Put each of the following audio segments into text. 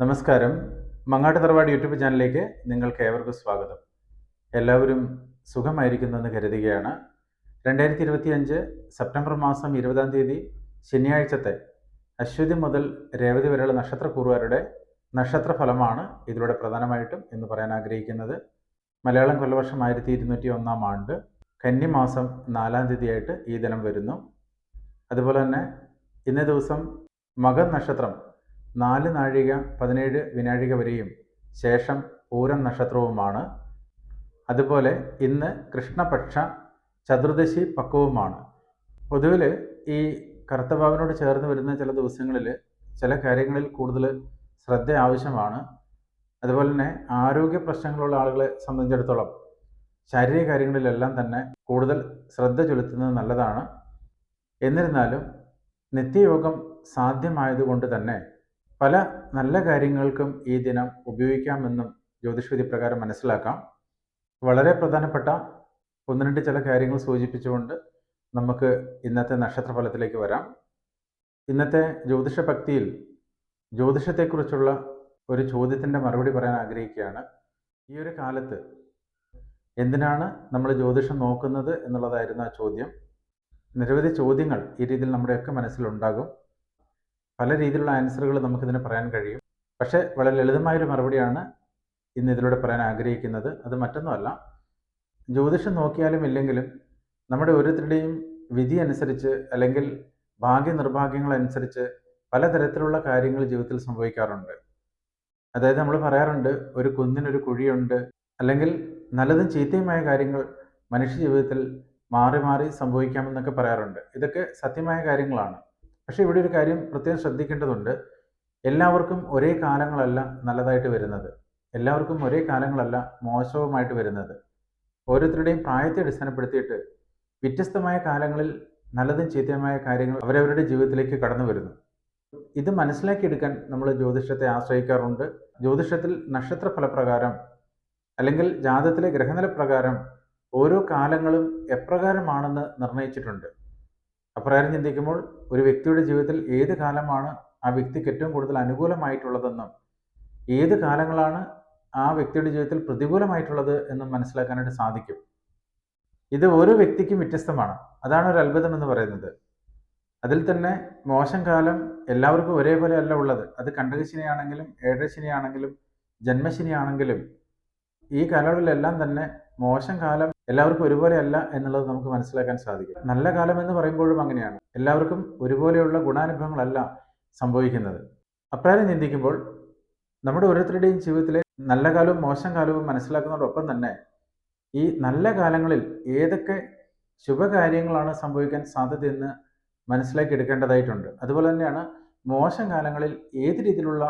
നമസ്കാരം. മങ്ങാട്ട് തറവാട് യൂട്യൂബ് ചാനലിലേക്ക് നിങ്ങൾക്ക് ഏവർക്കും സ്വാഗതം. എല്ലാവരും സുഖമായിരിക്കുന്നെന്ന് കരുതുകയാണ്. രണ്ടായിരത്തി ഇരുപത്തി അഞ്ച് സെപ്റ്റംബർ മാസം ഇരുപതാം തീയതി ശനിയാഴ്ചത്തെ അശ്വതി മുതൽ രേവതി വരെയുള്ള നക്ഷത്രക്കൂറുകാരുടെ നക്ഷത്ര ഫലമാണ് ഇതിലൂടെ പ്രധാനമായിട്ടും എന്ന് പറയാൻ ആഗ്രഹിക്കുന്നത്. മലയാളം കൊല്ലവർഷം ആയിരത്തി ഇരുന്നൂറ്റി ഒന്നാം ആണ്ട് കന്നിമാസം നാലാം തീയതിയായിട്ട് ഈ ദിനം വരുന്നു. അതുപോലെ തന്നെ ഇന്നേ ദിവസം മകൻ നക്ഷത്രം നാല് നാഴിക പതിനേഴ് വിനാഴിക വരെയും ശേഷം പൂരം നക്ഷത്രവുമാണ്. അതുപോലെ ഇന്ന് കൃഷ്ണപക്ഷ ചതുർദശി പക്വവുമാണ്. പൊതുവിൽ ഈ കറുത്തവാവിനോട് ചേർന്ന് വരുന്ന ചില ദിവസങ്ങളിൽ ചില കാര്യങ്ങളിൽ കൂടുതൽ ശ്രദ്ധ ആവശ്യമാണ്. അതുപോലെ തന്നെ ആരോഗ്യ പ്രശ്നങ്ങളുള്ള ആളുകളെ സംബന്ധിച്ചിടത്തോളം ശാരീരിക കാര്യങ്ങളിലെല്ലാം തന്നെ കൂടുതൽ ശ്രദ്ധ ചെലുത്തുന്നത് നല്ലതാണ്. എന്നിരുന്നാലും നിത്യയോഗം സാധ്യമായതുകൊണ്ട് തന്നെ പല നല്ല കാര്യങ്ങൾക്കും ഈ ദിനം ഉപയോഗിക്കാമെന്നും ജ്യോതിഷവിധി പ്രകാരം മനസ്സിലാക്കാം. വളരെ പ്രധാനപ്പെട്ട ഒന്ന് രണ്ട് ചില കാര്യങ്ങൾ സൂചിപ്പിച്ചുകൊണ്ട് നമുക്ക് ഇന്നത്തെ നക്ഷത്രഫലത്തിലേക്ക് വരാം. ഇന്നത്തെ ജ്യോതിഷ ഭക്തിയിൽ ജ്യോതിഷത്തെക്കുറിച്ചുള്ള ഒരു ചോദ്യത്തിന്റെ മറുപടി പറയാൻ ആഗ്രഹിക്കുകയാണ്. ഈ ഒരു കാലത്ത് എന്തിനാണ് നമ്മൾ ജ്യോതിഷം നോക്കുന്നത് എന്നുള്ളതായിരുന്നു ആ ചോദ്യം. നിരവധി ചോദ്യങ്ങൾ ഈ രീതിയിൽ നമ്മുടെയൊക്കെ മനസ്സിലുണ്ടാകും. പല രീതിയിലുള്ള ആൻസറുകൾ നമുക്കിതിന് പറയാൻ കഴിയും. പക്ഷേ വളരെ ലളിതമായൊരു മറുപടിയാണ് ഇന്ന് ഇതിലൂടെ പറയാൻ ആഗ്രഹിക്കുന്നത്. അത് മറ്റൊന്നുമല്ല. ജ്യോതിഷം നോക്കിയാലും ഇല്ലെങ്കിലും നമ്മുടെ ഓരോരുത്തരുടെയും വിധി അനുസരിച്ച് അല്ലെങ്കിൽ ഭാഗ്യ നിർഭാഗ്യങ്ങൾ അനുസരിച്ച് പലതരത്തിലുള്ള കാര്യങ്ങൾ ജീവിതത്തിൽ സംഭവിക്കാറുണ്ട്. അതായത് നമ്മൾ പറയാറുണ്ട് ഒരു കുന്നിനൊരു കുഴിയുണ്ട്. അല്ലെങ്കിൽ നല്ലതും ചീത്തയുമായ കാര്യങ്ങൾ മനുഷ്യ ജീവിതത്തിൽ മാറി മാറി സംഭവിക്കാമെന്നൊക്കെ പറയാറുണ്ട്. ഇതൊക്കെ സത്യമായ കാര്യങ്ങളാണ്. പക്ഷേ ഇവിടെ ഒരു കാര്യം പ്രത്യേകം ശ്രദ്ധിക്കേണ്ടതുണ്ട്. എല്ലാവർക്കും ഒരേ കാലങ്ങളല്ല നല്ലതായിട്ട് വരുന്നത്. എല്ലാവർക്കും ഒരേ കാലങ്ങളല്ല മോശവുമായിട്ട് വരുന്നത്. ഓരോരുത്തരുടെയും പ്രായത്തെ അടിസ്ഥാനപ്പെടുത്തിയിട്ട് വ്യത്യസ്തമായ കാലങ്ങളിൽ നല്ലതും ചീത്തയുമായ കാര്യങ്ങൾ അവരവരുടെ ജീവിതത്തിലേക്ക് കടന്നു വരുന്നു. ഇത് മനസ്സിലാക്കിയെടുക്കാൻ നമ്മൾ ജ്യോതിഷത്തെ ആശ്രയിക്കാറുണ്ട്. ജ്യോതിഷത്തിൽ നക്ഷത്ര ഫലപ്രകാരം അല്ലെങ്കിൽ ജാതത്തിലെ ഗ്രഹനില പ്രകാരം ഓരോ കാലങ്ങളും എപ്രകാരമാണെന്ന് നിർണയിച്ചിട്ടുണ്ട് അപ്രകാരം ചിന്തിക്കുമ്പോൾ ഒരു വ്യക്തിയുടെ ജീവിതത്തിൽ ഏത് കാലമാണ് ആ വ്യക്തിക്ക് ഏറ്റവും കൂടുതൽ അനുകൂലമായിട്ടുള്ളതെന്നും ഏത് കാലങ്ങളാണ് ആ വ്യക്തിയുടെ ജീവിതത്തിൽ പ്രതികൂലമായിട്ടുള്ളത് എന്നും മനസ്സിലാക്കാനായിട്ട് സാധിക്കും. ഇത് ഓരോ വ്യക്തിക്കും വ്യത്യസ്തമാണ്. അതാണ് ഒരു അത്ഭുതം എന്ന് പറയുന്നത്. അതിൽ തന്നെ മോശം കാലം എല്ലാവർക്കും ഒരേപോലെ അല്ല ഉള്ളത്. അത് കണ്ടകശിനിയാണെങ്കിലും ഏഴരശിനിയാണെങ്കിലും ജന്മശിനിയാണെങ്കിലും ഈ കാലയളവിലെല്ലാം തന്നെ മോശം കാലം എല്ലാവർക്കും ഒരുപോലെ അല്ല എന്നുള്ളത് നമുക്ക് മനസ്സിലാക്കാൻ സാധിക്കും. നല്ല കാലം എന്ന് പറയുമ്പോഴും അങ്ങനെയാണ്. എല്ലാവർക്കും ഒരുപോലെയുള്ള ഗുണാനുഭവങ്ങളല്ല സംഭവിക്കുന്നത്. അപ്രകാരം ചിന്തിക്കുമ്പോൾ നമ്മുടെ ഓരോരുത്തരുടെയും ജീവിതത്തിലെ നല്ല കാലവും മോശം കാലവും മനസ്സിലാക്കുന്നതോടൊപ്പം തന്നെ ഈ നല്ല കാലങ്ങളിൽ ഏതൊക്കെ ശുഭകാര്യങ്ങളാണ് സംഭവിക്കാൻ സാധ്യതയെന്ന് മനസ്സിലാക്കി എടുക്കേണ്ടതായിട്ടുണ്ട്. അതുപോലെ തന്നെയാണ് മോശം കാലങ്ങളിൽ ഏത് രീതിയിലുള്ള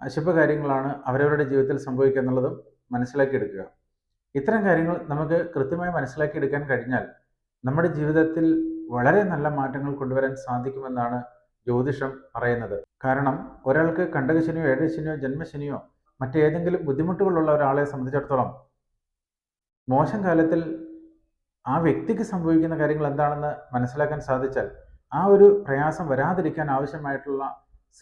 അശുഭകാര്യങ്ങളാണ് അവരവരുടെ ജീവിതത്തിൽ സംഭവിക്കുക എന്നുള്ളതും മനസ്സിലാക്കിയെടുക്കുക. ഇത്തരം കാര്യങ്ങൾ നമുക്ക് കൃത്യമായി മനസ്സിലാക്കി എടുക്കാൻ കഴിഞ്ഞാൽ നമ്മുടെ ജീവിതത്തിൽ വളരെ നല്ല മാറ്റങ്ങൾ കൊണ്ടുവരാൻ സാധിക്കുമെന്നാണ് ജ്യോതിഷം പറയുന്നത്. കാരണം ഒരാൾക്ക് കണ്ടകശനിയോ ഏഴശനിയോ ജന്മശനിയോ മറ്റേതെങ്കിലും ബുദ്ധിമുട്ടുകളുള്ള ഒരാളെ സംബന്ധിച്ചിടത്തോളം മോശം കാലത്തിൽ ആ വ്യക്തിക്ക് സംഭവിക്കുന്ന കാര്യങ്ങൾ എന്താണെന്ന് മനസ്സിലാക്കാൻ സാധിച്ചാൽ ആ ഒരു പ്രയാസം വരാതിരിക്കാൻ ആവശ്യമായിട്ടുള്ള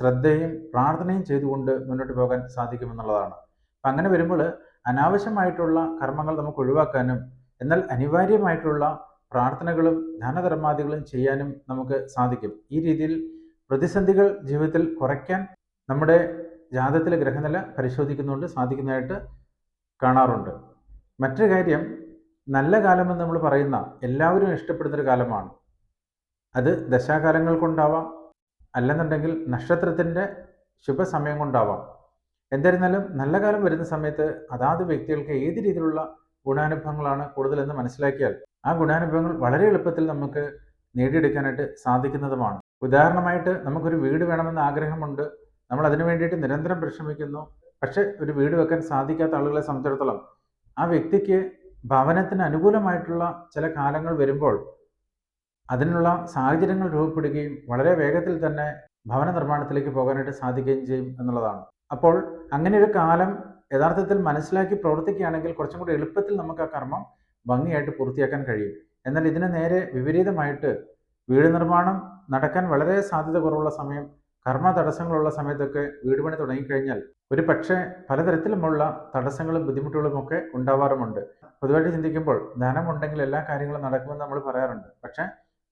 ശ്രദ്ധയും പ്രാർത്ഥനയും ചെയ്തുകൊണ്ട് മുന്നോട്ട് പോകാൻ സാധിക്കുമെന്നുള്ളതാണ്. അപ്പം അങ്ങനെ വരുമ്പോൾ അനാവശ്യമായിട്ടുള്ള കർമ്മങ്ങൾ നമുക്ക് ഒഴിവാക്കാനും എന്നാൽ അനിവാര്യമായിട്ടുള്ള പ്രാർത്ഥനകളും ധനധർമാദികളും ചെയ്യാനും നമുക്ക് സാധിക്കും. ഈ രീതിയിൽ പ്രതിസന്ധികൾ ജീവിതത്തിൽ കുറയ്ക്കാൻ നമ്മുടെ ജാതത്തിലെ ഗ്രഹനില പരിശോധിക്കുന്നുണ്ട് സാധിക്കുന്നതായിട്ട് കാണാറുണ്ട്. മറ്റൊരു കാര്യം നല്ല കാലമെന്ന് നമ്മൾ പറയുന്ന എല്ലാവരും ഇഷ്ടപ്പെടുന്നൊരു കാലമാണ്. അത് ദശാകാലങ്ങൾ കൊണ്ടാവാം അല്ലെന്നുണ്ടെങ്കിൽ നക്ഷത്രത്തിന്റെ ശുഭസമയം കൊണ്ടാവാം. എന്തായിരുന്നാലും നല്ല കാലം വരുന്ന സമയത്ത് അതാത് വ്യക്തികൾക്ക് ഏത് രീതിയിലുള്ള ഗുണാനുഭവങ്ങളാണ് കൂടുതലെന്ന് മനസ്സിലാക്കിയാൽ ആ ഗുണാനുഭവങ്ങൾ വളരെ എളുപ്പത്തിൽ നമുക്ക് നേടിയെടുക്കാനായിട്ട് സാധിക്കുന്നതുമാണ്. ഉദാഹരണമായിട്ട് നമുക്കൊരു വീട് വേണമെന്ന ആഗ്രഹമുണ്ട്. നമ്മൾ അതിനു വേണ്ടിയിട്ട് നിരന്തരം പരിശ്രമിക്കുന്നു. പക്ഷെ ഒരു വീട് വെക്കാൻ സാധിക്കാത്ത ആളുകളെ സംബന്ധിച്ചിടത്തോളം ആ വ്യക്തിക്ക് ഭവനത്തിന് അനുകൂലമായിട്ടുള്ള ചില കാലങ്ങൾ വരുമ്പോൾ അതിനുള്ള സാഹചര്യങ്ങൾ രൂപപ്പെടുകയും വളരെ വേഗത്തിൽ തന്നെ ഭവന നിർമ്മാണത്തിലേക്ക് പോകാനായിട്ട് സാധിക്കുകയും ചെയ്യും എന്നുള്ളതാണ്. അപ്പോൾ അങ്ങനെ ഒരു കാലം യഥാർത്ഥത്തിൽ മനസ്സിലാക്കി പ്രവർത്തിക്കുകയാണെങ്കിൽ കുറച്ചും കൂടി എളുപ്പത്തിൽ നമുക്ക് ആ കർമ്മം ഭംഗിയായിട്ട് പൂർത്തിയാക്കാൻ കഴിയും. എന്നാൽ ഇതിന് നേരെ വിപരീതമായിട്ട് വീട് നിർമ്മാണം നടക്കാൻ വളരെ സാധ്യത കുറവുള്ള സമയം കർമ്മ തടസ്സങ്ങളുള്ള സമയത്തൊക്കെ വീട് പണി തുടങ്ങിക്കഴിഞ്ഞാൽ ഒരു പക്ഷേ പലതരത്തിലുമുള്ള തടസ്സങ്ങളും ബുദ്ധിമുട്ടുകളും ഒക്കെ ഉണ്ടാവാറുമുണ്ട്. പൊതുവായിട്ട് ചിന്തിക്കുമ്പോൾ ധനമുണ്ടെങ്കിൽ എല്ലാ കാര്യങ്ങളും നടക്കുമെന്ന് നമ്മൾ പറയാറുണ്ട്. പക്ഷേ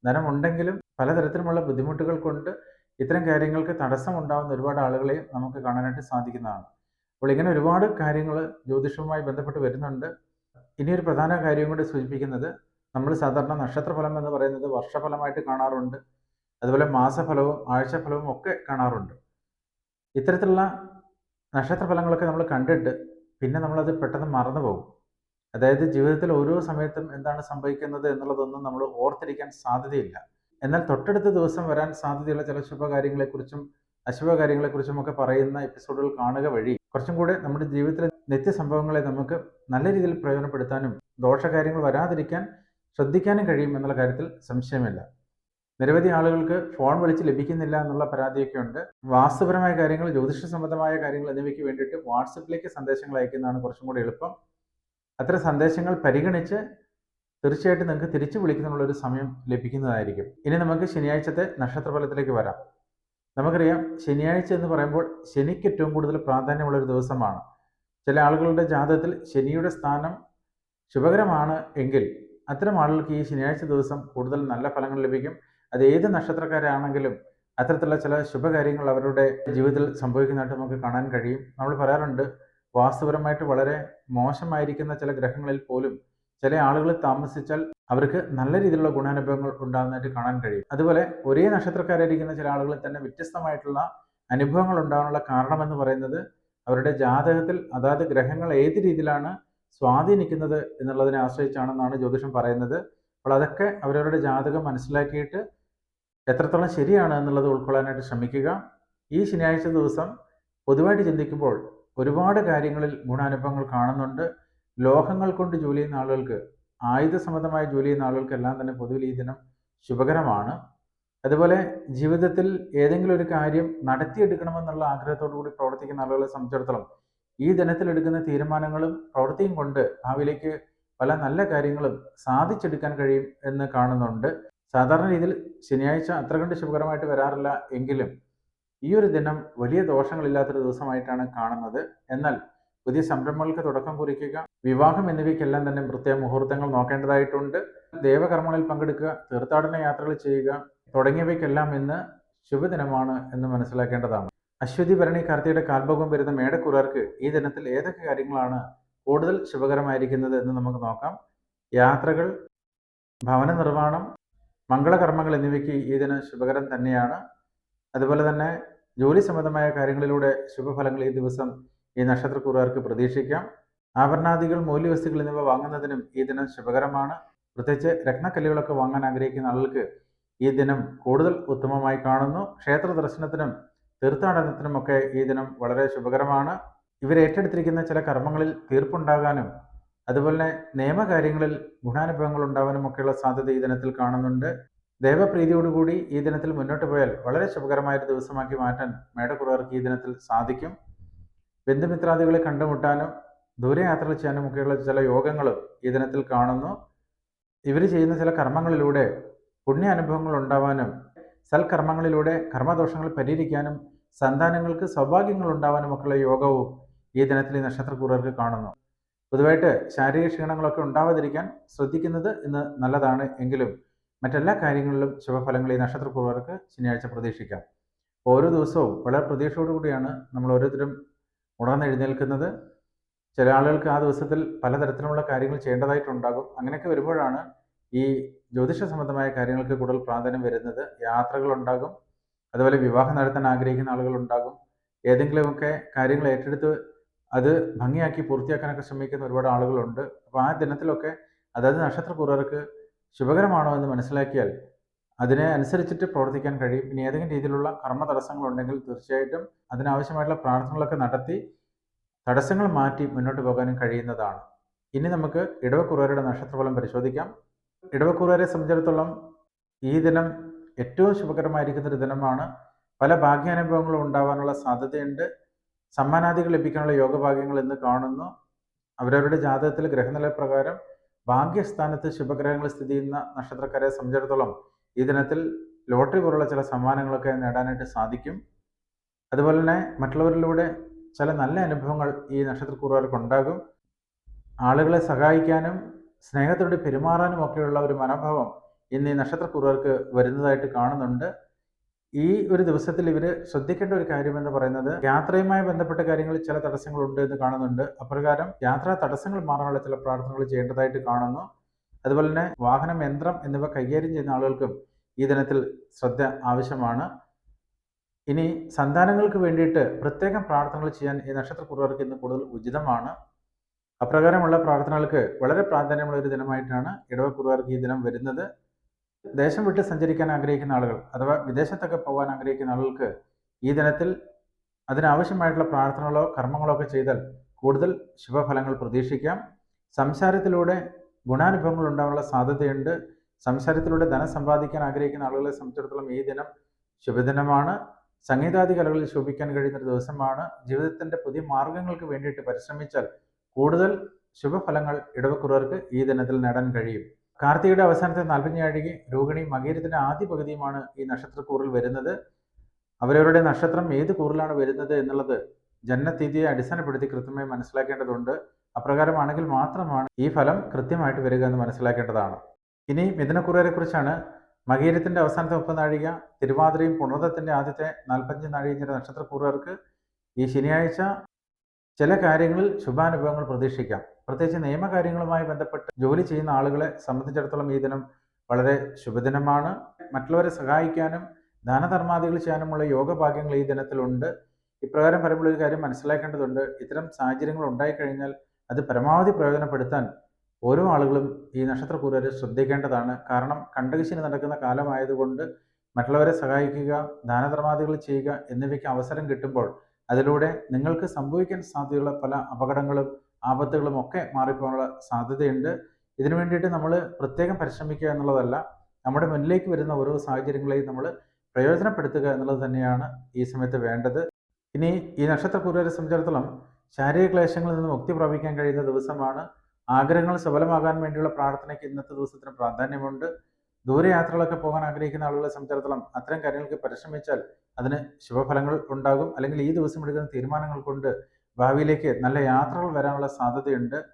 ധനമുണ്ടെങ്കിലും പലതരത്തിലുമുള്ള ബുദ്ധിമുട്ടുകൾ കൊണ്ട് ഇത്തരം കാര്യങ്ങൾക്ക് തടസ്സമുണ്ടാകുന്ന ഒരുപാട് ആളുകളെ നമുക്ക് കാണാനായിട്ട് സാധിക്കുന്നതാണ്. അപ്പോൾ ഇങ്ങനെ ഒരുപാട് കാര്യങ്ങൾ ജ്യോതിഷവുമായി ബന്ധപ്പെട്ട് വരുന്നുണ്ട്. ഇനി ഒരു പ്രധാന കാര്യം കൂടി സൂചിപ്പിക്കുന്നത് നമ്മൾ സാധാരണ നക്ഷത്രഫലം എന്ന് പറയുന്നത് വർഷഫലമായിട്ട് കാണാറുണ്ട്. അതുപോലെ മാസഫലവും ആഴ്ചഫലവും ഒക്കെ കാണാറുണ്ട്. ഇത്തരത്തിലുള്ള നക്ഷത്രഫലങ്ങളൊക്കെ നമ്മൾ കണ്ടിട്ട് പിന്നെ നമ്മളത് പെട്ടെന്ന് മറന്നു പോകും. അതായത് ജീവിതത്തിൽ ഓരോ സമയത്തും എന്താണ് സംഭവിക്കുന്നത് എന്നുള്ളതൊന്നും നമ്മൾ ഓർത്തിരിക്കാൻ സാധ്യതയില്ല. എന്നാൽ തൊട്ടടുത്ത ദിവസം വരാൻ സാധ്യതയുള്ള ചില ശുഭകാര്യങ്ങളെക്കുറിച്ചും അശുഭകാര്യങ്ങളെക്കുറിച്ചും ഒക്കെ പറയുന്ന എപ്പിസോഡുകൾ കാണുക വഴി കുറച്ചും കൂടെ നമ്മുടെ ജീവിതത്തിലെ നിത്യസംഭവങ്ങളെ നമുക്ക് നല്ല രീതിയിൽ പ്രയോജനപ്പെടുത്താനും ദോഷകാര്യങ്ങൾ വരാതിരിക്കാൻ ശ്രദ്ധിക്കാനും കഴിയും എന്നുള്ള കാര്യത്തിൽ സംശയമില്ല. നിരവധി ആളുകൾക്ക് ഫോൺ വിളിച്ച് ലഭിക്കുന്നില്ല എന്നുള്ള പരാതിയൊക്കെ ഉണ്ട്. വാസ്തുപരമായ കാര്യങ്ങൾ ജ്യോതിഷ സംബന്ധമായ കാര്യങ്ങൾ എന്നിവയ്ക്ക് വേണ്ടിയിട്ട് വാട്സപ്പിലേക്ക് സന്ദേശങ്ങൾ അയക്കുന്നതാണ് കുറച്ചും കൂടി എളുപ്പം. അത്തരം സന്ദേശങ്ങൾ പരിഗണിച്ച് തീർച്ചയായിട്ടും നിങ്ങൾക്ക് തിരിച്ചു വിളിക്കുന്നതിനുള്ള ഒരു സമയം ലഭിക്കുന്നതായിരിക്കും. ഇനി നമുക്ക് ശനിയാഴ്ചത്തെ നക്ഷത്രഫലത്തിലേക്ക് വരാം. നമുക്കറിയാം ശനിയാഴ്ച എന്ന് പറയുമ്പോൾ ശനിക്ക് ഏറ്റവും കൂടുതൽ പ്രാധാന്യമുള്ള ഒരു ദിവസമാണ്. ചില ആളുകളുടെ ജാതകത്തിൽ ശനിയുടെ സ്ഥാനം ശുഭകരമാണ് എങ്കിൽ അത്തരം ആളുകൾക്ക് ഈ ശനിയാഴ്ച ദിവസം കൂടുതൽ നല്ല ഫലങ്ങൾ ലഭിക്കും. അത് ഏത് നക്ഷത്രക്കാരാണെങ്കിലും അത്തരത്തിലുള്ള ചില ശുഭകാര്യങ്ങൾ അവരുടെ ജീവിതത്തിൽ സംഭവിക്കുന്നതായിട്ട് നമുക്ക് കാണാൻ കഴിയും. നമ്മൾ പറയാറുണ്ട് വാസ്തുപരമായിട്ട് വളരെ മോശമായിരിക്കുന്ന ചില ഗ്രഹങ്ങളിൽ പോലും ചില ആളുകൾ താമസിച്ചാൽ അവർക്ക് നല്ല രീതിയിലുള്ള ഗുണാനുഭവങ്ങൾ ഉണ്ടാകുന്നതായിട്ട് കാണാൻ കഴിയും. അതുപോലെ ഒരേ നക്ഷത്രക്കാരായിരിക്കുന്ന ചില ആളുകളിൽ തന്നെ വ്യത്യസ്തമായിട്ടുള്ള അനുഭവങ്ങൾ ഉണ്ടാകാനുള്ള കാരണം എന്ന് പറയുന്നത് അവരുടെ ജാതകത്തിൽ അതാത് ഗ്രഹങ്ങൾ ഏത് രീതിയിലാണ് സ്വാധീനിക്കുന്നത് എന്നുള്ളതിനെ ആശ്രയിച്ചാണെന്നാണ് ജ്യോതിഷം പറയുന്നത്. അപ്പോൾ അതൊക്കെ അവരവരുടെ ജാതകം മനസ്സിലാക്കിയിട്ട് എത്രത്തോളം ശരിയാണ് എന്നുള്ളത് ഉൾക്കൊള്ളാനായിട്ട് ശ്രമിക്കുക. ഈ ശനിയാഴ്ച ദിവസം പൊതുവായിട്ട് ചിന്തിക്കുമ്പോൾ ഒരുപാട് കാര്യങ്ങളിൽ ഗുണാനുഭവങ്ങൾ കാണുന്നുണ്ട്. ലോഹങ്ങൾ കൊണ്ട് ജോലി ചെയ്യുന്ന ആളുകൾക്ക് ആയുധ സംബന്ധമായ ജോലി ചെയ്യുന്ന ആളുകൾക്കെല്ലാം തന്നെ പൊതുവിൽ ഈ ദിനം ശുഭകരമാണ്. അതുപോലെ ജീവിതത്തിൽ ഏതെങ്കിലും ഒരു കാര്യം നടത്തിയെടുക്കണമെന്നുള്ള ആഗ്രഹത്തോടു കൂടി പ്രവർത്തിക്കുന്ന ആളുകളെ സംബന്ധിച്ചിടത്തോളം ഈ ദിനത്തിൽ എടുക്കുന്ന തീരുമാനങ്ങളും പ്രവൃത്തിയും കൊണ്ട് ഭാവിയിലേക്ക് പല നല്ല കാര്യങ്ങളും സാധിച്ചെടുക്കാൻ കഴിയും എന്ന് കാണുന്നുണ്ട്. സാധാരണ രീതിയിൽ ശനിയാഴ്ച അത്ര കണ്ട് ശുഭകരമായിട്ട് വരാറില്ല എങ്കിലും ഈ ഒരു ദിനം വലിയ ദോഷങ്ങളില്ലാത്തൊരു ദിവസമായിട്ടാണ് കാണുന്നത്. എന്നാൽ പുതിയ സംരംഭങ്ങൾക്ക് തുടക്കം കുറിക്കുക. വിവാഹം എന്നിവയ്ക്കെല്ലാം തന്നെ പ്രത്യേക മുഹൂർത്തങ്ങൾ നോക്കേണ്ടതായിട്ടുണ്ട്. ദേവകർമ്മങ്ങളിൽ പങ്കെടുക്കുക തീർത്ഥാടന യാത്രകൾ ചെയ്യുക തുടങ്ങിയവയ്ക്കെല്ലാം ഇന്ന് ശുഭദിനമാണ് എന്ന് മനസ്സിലാക്കേണ്ടതാണ്. അശ്വതി ഭരണി കാർത്തിയുടെ കാൽഭോഗം വരുന്ന മേടക്കുറാർക്ക് ഈ ദിനത്തിൽ ഏതൊക്കെ കാര്യങ്ങളാണ് കൂടുതൽ ശുഭകരമായിരിക്കുന്നത് എന്ന് നമുക്ക് നോക്കാം. യാത്രകൾ ഭവന നിർമ്മാണം മംഗളകർമ്മങ്ങൾ എന്നിവയ്ക്ക് ഈ ദിനം ശുഭകരം തന്നെയാണ്. അതുപോലെ തന്നെ ജോലി സംബന്ധമായ കാര്യങ്ങളിലൂടെ ശുഭഫലങ്ങൾ ഈ ദിവസം ഈ നക്ഷത്രക്കൂറുകാർക്ക് പ്രതീക്ഷിക്കാം. ആഭരണാദികൾ മൂല്യവസ്തുക്കൾ എന്നിവ വാങ്ങുന്നതിനും ഈ ദിനം ശുഭകരമാണ്. പ്രത്യേകിച്ച് രത്നക്കല്ലുകളൊക്കെ വാങ്ങാൻ ആഗ്രഹിക്കുന്ന ആളുകൾക്ക് ഈ ദിനം കൂടുതൽ ഉത്തമമായി കാണുന്നു. ക്ഷേത്ര ദർശനത്തിനും തീർത്ഥാടനത്തിനുമൊക്കെ ഈ ദിനം വളരെ ശുഭകരമാണ്. ഇവർ ഏറ്റെടുത്തിരിക്കുന്ന ചില കർമ്മങ്ങളിൽ തീർപ്പുണ്ടാകാനും അതുപോലെ തന്നെ നിയമകാര്യങ്ങളിൽ ഗുണാനുഭവങ്ങൾ ഉണ്ടാവാനും ഒക്കെയുള്ള സാധ്യത ഈ ദിനത്തിൽ കാണുന്നുണ്ട്. ദേവപ്രീതിയോടുകൂടി ഈ ദിനത്തിൽ മുന്നോട്ട് പോയാൽ വളരെ ശുഭകരമായ ഒരു ദിവസമാക്കി മാറ്റാൻ മേടക്കുറവർക്ക് ഈ ദിനത്തിൽ സാധിക്കും. ബന്ധുമിത്രാദികളെ കണ്ടുമുട്ടാനും ദൂരയാത്രകൾ ചെയ്യാനും ഒക്കെയുള്ള ചില യോഗങ്ങൾ ഈ ദിനത്തിൽ കാണുന്നു. ഇവർ ചെയ്യുന്ന ചില കർമ്മങ്ങളിലൂടെ പുണ്യ അനുഭവങ്ങൾ ഉണ്ടാവാനും സൽക്കർമ്മങ്ങളിലൂടെ കർമ്മദോഷങ്ങൾ പരിഹരിക്കാനും സന്താനങ്ങൾക്ക് സൗഭാഗ്യങ്ങൾ ഉണ്ടാവാനും ഒക്കെയുള്ള യോഗവും ഈ ദിനത്തിൽ ഈ നക്ഷത്രക്കൂറർക്ക് കാണുന്നു. പൊതുവായിട്ട് ശാരീരിക ക്ഷീണങ്ങളൊക്കെ ഉണ്ടാവാതിരിക്കാൻ ശ്രദ്ധിക്കുന്നത് ഇന്ന് നല്ലതാണ് എങ്കിലും മറ്റെല്ലാ കാര്യങ്ങളിലും ശുഭഫലങ്ങൾ ഈ നക്ഷത്രക്കൂറുകാർക്ക് ശനിയാഴ്ച പ്രതീക്ഷിക്കാം. ഓരോ ദിവസവും വളരെ പ്രതീക്ഷയോടുകൂടിയാണ് നമ്മൾ ഓരോരുത്തരും ഉണർന്നെഴുന്നേൽക്കുന്നത് ചില ആളുകൾക്ക് ആ ദിവസത്തിൽ പലതരത്തിലുള്ള കാര്യങ്ങൾ ചെയ്യേണ്ടതായിട്ടുണ്ടാകും. അങ്ങനെയൊക്കെ വരുമ്പോഴാണ് ഈ ജ്യോതിഷ സംബന്ധമായ കാര്യങ്ങൾക്ക് കൂടുതൽ പ്രാധാന്യം വരുന്നത്. യാത്രകളുണ്ടാകും അതുപോലെ വിവാഹം നടത്താൻ ആഗ്രഹിക്കുന്ന ആളുകളുണ്ടാകും ഏതെങ്കിലുമൊക്കെ കാര്യങ്ങൾ ഏറ്റെടുത്ത് അത് ഭംഗിയാക്കി പൂർത്തിയാക്കാനൊക്കെ ശ്രമിക്കുന്ന ഒരുപാട് ആളുകളുണ്ട്. അപ്പോൾ ആ ദിനത്തിലൊക്കെ അതായത് നക്ഷത്രപൂർവർക്ക് ശുഭകരമാണോ എന്ന് മനസ്സിലാക്കിയാൽ അതിനെ അനുസരിച്ചിട്ട് പ്രവർത്തിക്കാൻ കഴിയും. ഇനി ഏതെങ്കിലും രീതിയിലുള്ള കർമ്മ തടസ്സങ്ങൾ ഉണ്ടെങ്കിൽ തീർച്ചയായിട്ടും അതിനാവശ്യമായിട്ടുള്ള പ്രാർത്ഥനകളൊക്കെ നടത്തി തടസ്സങ്ങൾ മാറ്റി മുന്നോട്ട് പോകാനും കഴിയുന്നതാണ്. ഇനി നമുക്ക് ഇടവക്കുറവരുടെ നക്ഷത്രഫലം പരിശോധിക്കാം. ഇടവക്കുറവരെ സംബന്ധിച്ചിടത്തോളം ഈ ദിനം ഏറ്റവും ശുഭകരമായിരിക്കുന്ന ഒരു ദിനമാണ്. പല ഭാഗ്യാനുഭവങ്ങളും ഉണ്ടാവാനുള്ള സാധ്യതയുണ്ട്. സമ്മാനാദികൾ ലഭിക്കാനുള്ള യോഗഭാഗ്യങ്ങൾ ഇന്ന് കാണുന്നു. അവരവരുടെ ജാതകത്തിൽ ഗ്രഹനില പ്രകാരം ഭാഗ്യസ്ഥാനത്ത് ശുഭഗ്രഹങ്ങൾ സ്ഥിതി ചെയ്യുന്ന നക്ഷത്രക്കാരെ സംബന്ധിച്ചിടത്തോളം ഈ ദിനത്തിൽ ലോട്ടറി പോലുള്ള ചില സമ്മാനങ്ങളൊക്കെ നേടാനായിട്ട് സാധിക്കും. അതുപോലെ തന്നെ മറ്റുള്ളവരിലൂടെ ചില നല്ല അനുഭവങ്ങൾ ഈ നക്ഷത്രക്കൂറുകാർക്ക് ഉണ്ടാകും. ആളുകളെ സഹായിക്കാനും സ്നേഹത്തോട് പെരുമാറാനും ഒക്കെയുള്ള ഒരു മനോഭാവം ഇന്ന് ഈ നക്ഷത്രക്കൂറുകാർക്ക് വരുന്നതായിട്ട് കാണുന്നുണ്ട്. ഈ ഒരു ദിവസത്തിൽ ഇവർ ശ്രദ്ധിക്കേണ്ട ഒരു കാര്യം എന്ന് പറയുന്നത് യാത്രയുമായി ബന്ധപ്പെട്ട കാര്യങ്ങളിൽ ചില തടസ്സങ്ങളുണ്ട് എന്ന് കാണുന്നുണ്ട്. അപ്രകാരം യാത്രാ തടസ്സങ്ങൾ മാറാനുള്ള ചില പ്രാർത്ഥനകൾ ചെയ്യേണ്ടതായിട്ട് കാണുന്നു. അതുപോലെ തന്നെ വാഹനം യന്ത്രം എന്നിവ കൈകാര്യം ചെയ്യുന്ന ആളുകൾക്കും ഈ ദിനത്തിൽ ശ്രദ്ധ ആവശ്യമാണ്. ഇനി സന്താനങ്ങൾക്ക് വേണ്ടിയിട്ട് പ്രത്യേകം പ്രാർത്ഥനകൾ ചെയ്യാൻ ഈ നക്ഷത്ര നക്ഷത്രക്കുറവർക്ക് ഇന്ന് കൂടുതൽ ഉചിതമാണ്. അപ്രകാരമുള്ള പ്രാർത്ഥനകൾക്ക് വളരെ പ്രാധാന്യമുള്ള ഒരു ദിനമായിട്ടാണ് ഇടവക്കുറുകാർക്ക് ഈ ദിനം വരുന്നത്. ദേശം വിട്ട് സഞ്ചരിക്കാൻ ആഗ്രഹിക്കുന്ന ആളുകൾ അഥവാ വിദേശത്തൊക്കെ പോകാൻ ആഗ്രഹിക്കുന്ന ആളുകൾക്ക് ഈ ദിനത്തിൽ അതിനാവശ്യമായിട്ടുള്ള പ്രാർത്ഥനകളോ കർമ്മങ്ങളോ ഒക്കെ ചെയ്താൽ കൂടുതൽ ശുഭഫലങ്ങൾ പ്രതീക്ഷിക്കാം. സംസാരത്തിലൂടെ ഗുണാനുഭവങ്ങൾ ഉണ്ടാകാനുള്ള സാധ്യതയുണ്ട്. സംസാരത്തിലൂടെ ധനം സമ്പാദിക്കാൻ ആഗ്രഹിക്കുന്ന ആളുകളെ സംബന്ധിച്ചിടത്തോളം ഈ ദിനം ശുഭദിനമാണ്. സംഗീതാദി കലകളിൽ ശോഭിക്കാൻ കഴിയുന്ന ഒരു ദിവസമാണ്. ജീവിതത്തിന്റെ പുതിയ മാർഗങ്ങൾക്ക് വേണ്ടിയിട്ട് പരിശ്രമിച്ചാൽ കൂടുതൽ ശുഭഫലങ്ങൾ ഇടവക്കുറവർക്ക് ഈ ദിനത്തിൽ നേടാൻ കഴിയും. കാർത്തികയുടെ അവസാനത്തെ നാൽപ്പഞ്ഞാഴിക രോഹിണി മകീരത്തിന്റെ ആദ്യ പകുതിയുമാണ് ഈ നക്ഷത്രക്കൂറിൽ വരുന്നത്. അവരവരുടെ നക്ഷത്രം ഏത് കൂറിലാണ് വരുന്നത് എന്നുള്ളത് ജന്മതീതിയെ അടിസ്ഥാനപ്പെടുത്തി കൃത്യമായി മനസ്സിലാക്കേണ്ടതുണ്ട്. അപ്രകാരമാണെങ്കിൽ മാത്രമാണ് ഈ ഫലം കൃത്യമായിട്ട് വരിക എന്ന് മനസ്സിലാക്കേണ്ടതാണ്. ഇനി മിഥുനക്കുറരെ കുറിച്ചാണ് മകീരത്തിന്റെ അവസാനത്തെ മുപ്പത് നാഴിക തിരുവാതിരയും പുണർദത്തിന്റെ ആദ്യത്തെ നാൽപ്പത്തഞ്ച് നാഴിക നക്ഷത്രക്കൂറുകാർക്ക് ഈ ശനിയാഴ്ച ചില കാര്യങ്ങളിൽ ശുഭാനുഭവങ്ങൾ പ്രതീക്ഷിക്കാം. പ്രത്യേകിച്ച് നിയമകാര്യങ്ങളുമായി ബന്ധപ്പെട്ട് ജോലി ചെയ്യുന്ന ആളുകളെ സംബന്ധിച്ചിടത്തോളം ഈ ദിനം വളരെ ശുഭദിനമാണ്. മറ്റുള്ളവരെ സഹായിക്കാനും ദാനധർമാദികൾ ചെയ്യാനുമുള്ള യോഗഭാഗ്യങ്ങൾ ഈ ദിനത്തിലുണ്ട്. ഇപ്രകാരം പറയുമ്പോൾ ഒരു കാര്യം മനസ്സിലാക്കേണ്ടതുണ്ട്. ഇത്തരം സാഹചര്യങ്ങൾ ഉണ്ടായിക്കഴിഞ്ഞാൽ അത് പരമാവധി പ്രയോജനപ്പെടുത്താൻ ഓരോ ആളുകളും ഈ നക്ഷത്രക്കൂറുകാരെ ശ്രദ്ധിക്കേണ്ടതാണ്. കാരണം കണ്ടകശിന് നടക്കുന്ന കാലമായതുകൊണ്ട് മറ്റുള്ളവരെ സഹായിക്കുക ദാനധർമാദികൾ ചെയ്യുക എന്നിവയ്ക്ക് അവസരം കിട്ടുമ്പോൾ അതിലൂടെ നിങ്ങൾക്ക് സംഭവിക്കാൻ സാധ്യതയുള്ള പല അപകടങ്ങളും ആപത്തുകളും ഒക്കെ മാറിപ്പോകാനുള്ള സാധ്യതയുണ്ട്. ഇതിനു വേണ്ടിയിട്ട് നമ്മൾ പ്രത്യേകം പരിശ്രമിക്കുക എന്നുള്ളതല്ല നമ്മുടെ മുന്നിലേക്ക് വരുന്ന ഓരോ സാഹചര്യങ്ങളെയും നമ്മൾ പ്രയോജനപ്പെടുത്തുക എന്നുള്ളത് തന്നെയാണ് ഈ സമയത്ത് വേണ്ടത്. ഇനി ഈ നക്ഷത്രക്കൂറുകാരെ സംബന്ധിച്ചിടത്തോളം ശാരീരിക ക്ലേശങ്ങളിൽ നിന്ന് മുക്തി പ്രാപിക്കാൻ കഴിയുന്ന ദിവസമാണ്. ആഗ്രഹങ്ങൾ സഫലമാകാൻ വേണ്ടിയുള്ള പ്രാർത്ഥനയ്ക്ക് ഇന്നത്തെ ദിവസത്തിന് പ്രാധാന്യമുണ്ട്. ദൂരയാത്രകളൊക്കെ പോകാൻ ആഗ്രഹിക്കുന്ന ആളുകളെ സംബന്ധിച്ചിടത്തോളം അത്തരം കാര്യങ്ങൾക്ക് പരിശ്രമിച്ചാൽ അതിന് ശുഭഫലങ്ങൾ ഉണ്ടാകും. അല്ലെങ്കിൽ ഈ ദിവസം എടുക്കുന്ന തീരുമാനങ്ങൾ കൊണ്ട് ഭാവിയിലേക്ക് നല്ല യാത്രകൾ വരാനുള്ള സാധ്യതയുണ്ട്.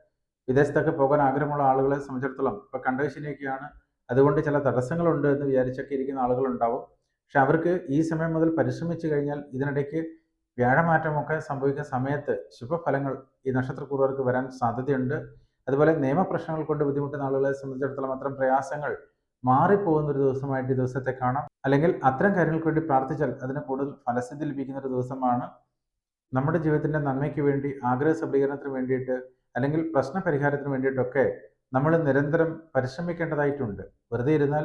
വിദേശത്തൊക്കെ പോകാൻ ആഗ്രഹമുള്ള ആളുകളെ സംബന്ധിച്ചിടത്തോളം ഇപ്പോൾ കണ്ടകശിനിയൊക്കെയാണ്. അതുകൊണ്ട് ചില തടസ്സങ്ങളുണ്ട് എന്ന് വിചാരിച്ചൊക്കെ ഇരിക്കുന്ന ആളുകളുണ്ടാവും. പക്ഷെ അവർക്ക് ഈ സമയം മുതൽ പരിശ്രമിച്ചു കഴിഞ്ഞാൽ ഇതിനിടയ്ക്ക് വ്യാഴമാറ്റമൊക്കെ സംഭവിക്കുന്ന സമയത്ത് ശുഭഫലങ്ങൾ ഈ നക്ഷത്രക്കൂറുകാർക്ക് വരാൻ സാധ്യതയുണ്ട്. അതുപോലെ നിയമപ്രശ്നങ്ങൾ കൊണ്ട് ബുദ്ധിമുട്ടുന്ന ആളുകളെ സംബന്ധിച്ചിടത്തോളം അത്തരം പ്രയാസങ്ങൾ മാറിപ്പോകുന്ന ഒരു ദിവസമായിട്ട് ഈ ദിവസത്തെ കാണാം. അല്ലെങ്കിൽ അത്തരം കാര്യങ്ങൾക്ക് വേണ്ടി പ്രാർത്ഥിച്ചാൽ അതിന് കൂടുതൽ ഫലസിദ്ധി ലഭിക്കുന്ന ഒരു ദിവസമാണ്. നമ്മുടെ ജീവിതത്തിന്റെ നന്മയ്ക്ക് വേണ്ടി ആഗ്രഹ സബലീകരണത്തിന് വേണ്ടിയിട്ട് അല്ലെങ്കിൽ പ്രശ്ന പരിഹാരത്തിന് വേണ്ടിയിട്ടൊക്കെ നമ്മൾ നിരന്തരം പരിശ്രമിക്കേണ്ടതായിട്ടുണ്ട്. വെറുതെ ഇരുന്നാൽ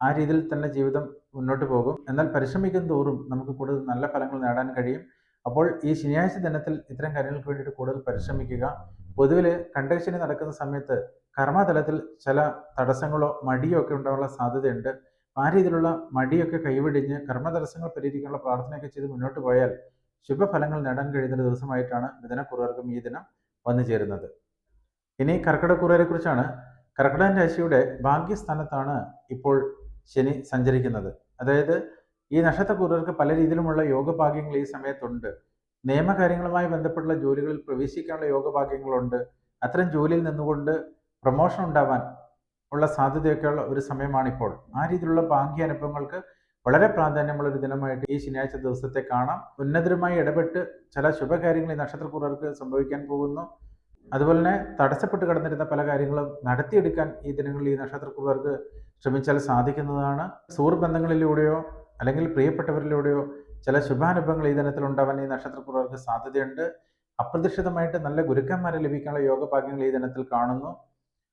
ആ രീതിയിൽ തന്നെ ജീവിതം മുന്നോട്ട് പോകും. എന്നാൽ പരിശ്രമിക്കും തോറും നമുക്ക് കൂടുതൽ നല്ല ഫലങ്ങൾ നേടാൻ കഴിയും. അപ്പോൾ ഈ ശനിയാഴ്ച ദിനത്തിൽ ഇത്തരം കാര്യങ്ങൾക്ക് വേണ്ടിയിട്ട് കൂടുതൽ പരിശ്രമിക്കുക. പൊതുവിൽ കണ്ടക്ഷന് നടക്കുന്ന സമയത്ത് കർമ്മതലത്തിൽ ചില തടസ്സങ്ങളോ മടിയോ ഒക്കെ ഉണ്ടാകാനുള്ള സാധ്യതയുണ്ട്. ആ രീതിയിലുള്ള മടിയൊക്കെ കൈവിടിഞ്ഞ് കർമ്മ തടസ്സങ്ങൾ പരിഹരിക്കാനുള്ള പ്രാർത്ഥനയൊക്കെ ചെയ്ത് മുന്നോട്ട് പോയാൽ ശുഭഫലങ്ങൾ നേടാൻ കഴിയുന്ന ദിവസമായിട്ടാണ് മിഥനക്കുറവർക്കും ഈ ദിനം വന്നു ചേരുന്നത്. ഇനി കർക്കിടക്കുറവരെ കുറിച്ചാണ് കർക്കിടകൻ രാശിയുടെ ഭാഗ്യസ്ഥാനത്താണ് ഇപ്പോൾ ശനി സഞ്ചരിക്കുന്നത്. അതായത് ഈ നക്ഷത്രക്കുറുവർക്ക് പല രീതിയിലുമുള്ള യോഗഭാഗ്യങ്ങൾ ഈ സമയത്തുണ്ട്. നിയമകാര്യങ്ങളുമായി ബന്ധപ്പെട്ടുള്ള ജോലികളിൽ പ്രവേശിക്കാനുള്ള യോഗഭാഗ്യങ്ങളുണ്ട്. അത്തരം ജോലിയിൽ നിന്നുകൊണ്ട് പ്രൊമോഷൻ ഉണ്ടാവാൻ ഉള്ള സാധ്യതയൊക്കെയുള്ള ഒരു സമയമാണിപ്പോൾ. ആ രീതിയിലുള്ള ഭാഗ്യ അനുഭവങ്ങൾക്ക് വളരെ പ്രാധാന്യമുള്ള ഒരു ദിനമായിട്ട് ഈ ശനിയാഴ്ച ദിവസത്തെ കാണാം. ഉന്നതരുമായി ഇടപെട്ട് ചില ശുഭകാര്യങ്ങൾ ഈ നക്ഷത്രക്കൂറുകാർക്ക് സംഭവിക്കാൻ പോകുന്നു. അതുപോലെ തന്നെ തടസ്സപ്പെട്ട് കിടന്നിരുന്ന പല കാര്യങ്ങളും നടത്തിയെടുക്കാൻ ഈ ദിനങ്ങളിൽ ഈ നക്ഷത്രക്കൂറുകാർക്ക് ശ്രമിച്ചാൽ സാധിക്കുന്നതാണ്. സുഹൃബന്ധങ്ങളിലൂടെയോ അല്ലെങ്കിൽ പ്രിയപ്പെട്ടവരിലൂടെയോ ചില ശുഭാനുഭവങ്ങൾ ഈ ദിനത്തിൽ ഉണ്ടാവാൻ ഈ നക്ഷത്രക്കൂറുകാർക്ക് സാധ്യതയുണ്ട്. അപ്രതീക്ഷിതമായിട്ട് നല്ല ഗുരുക്കന്മാരെ ലഭിക്കാനുള്ള യോഗഭാഗ്യങ്ങൾ ഈ ദിനത്തിൽ കാണുന്നു.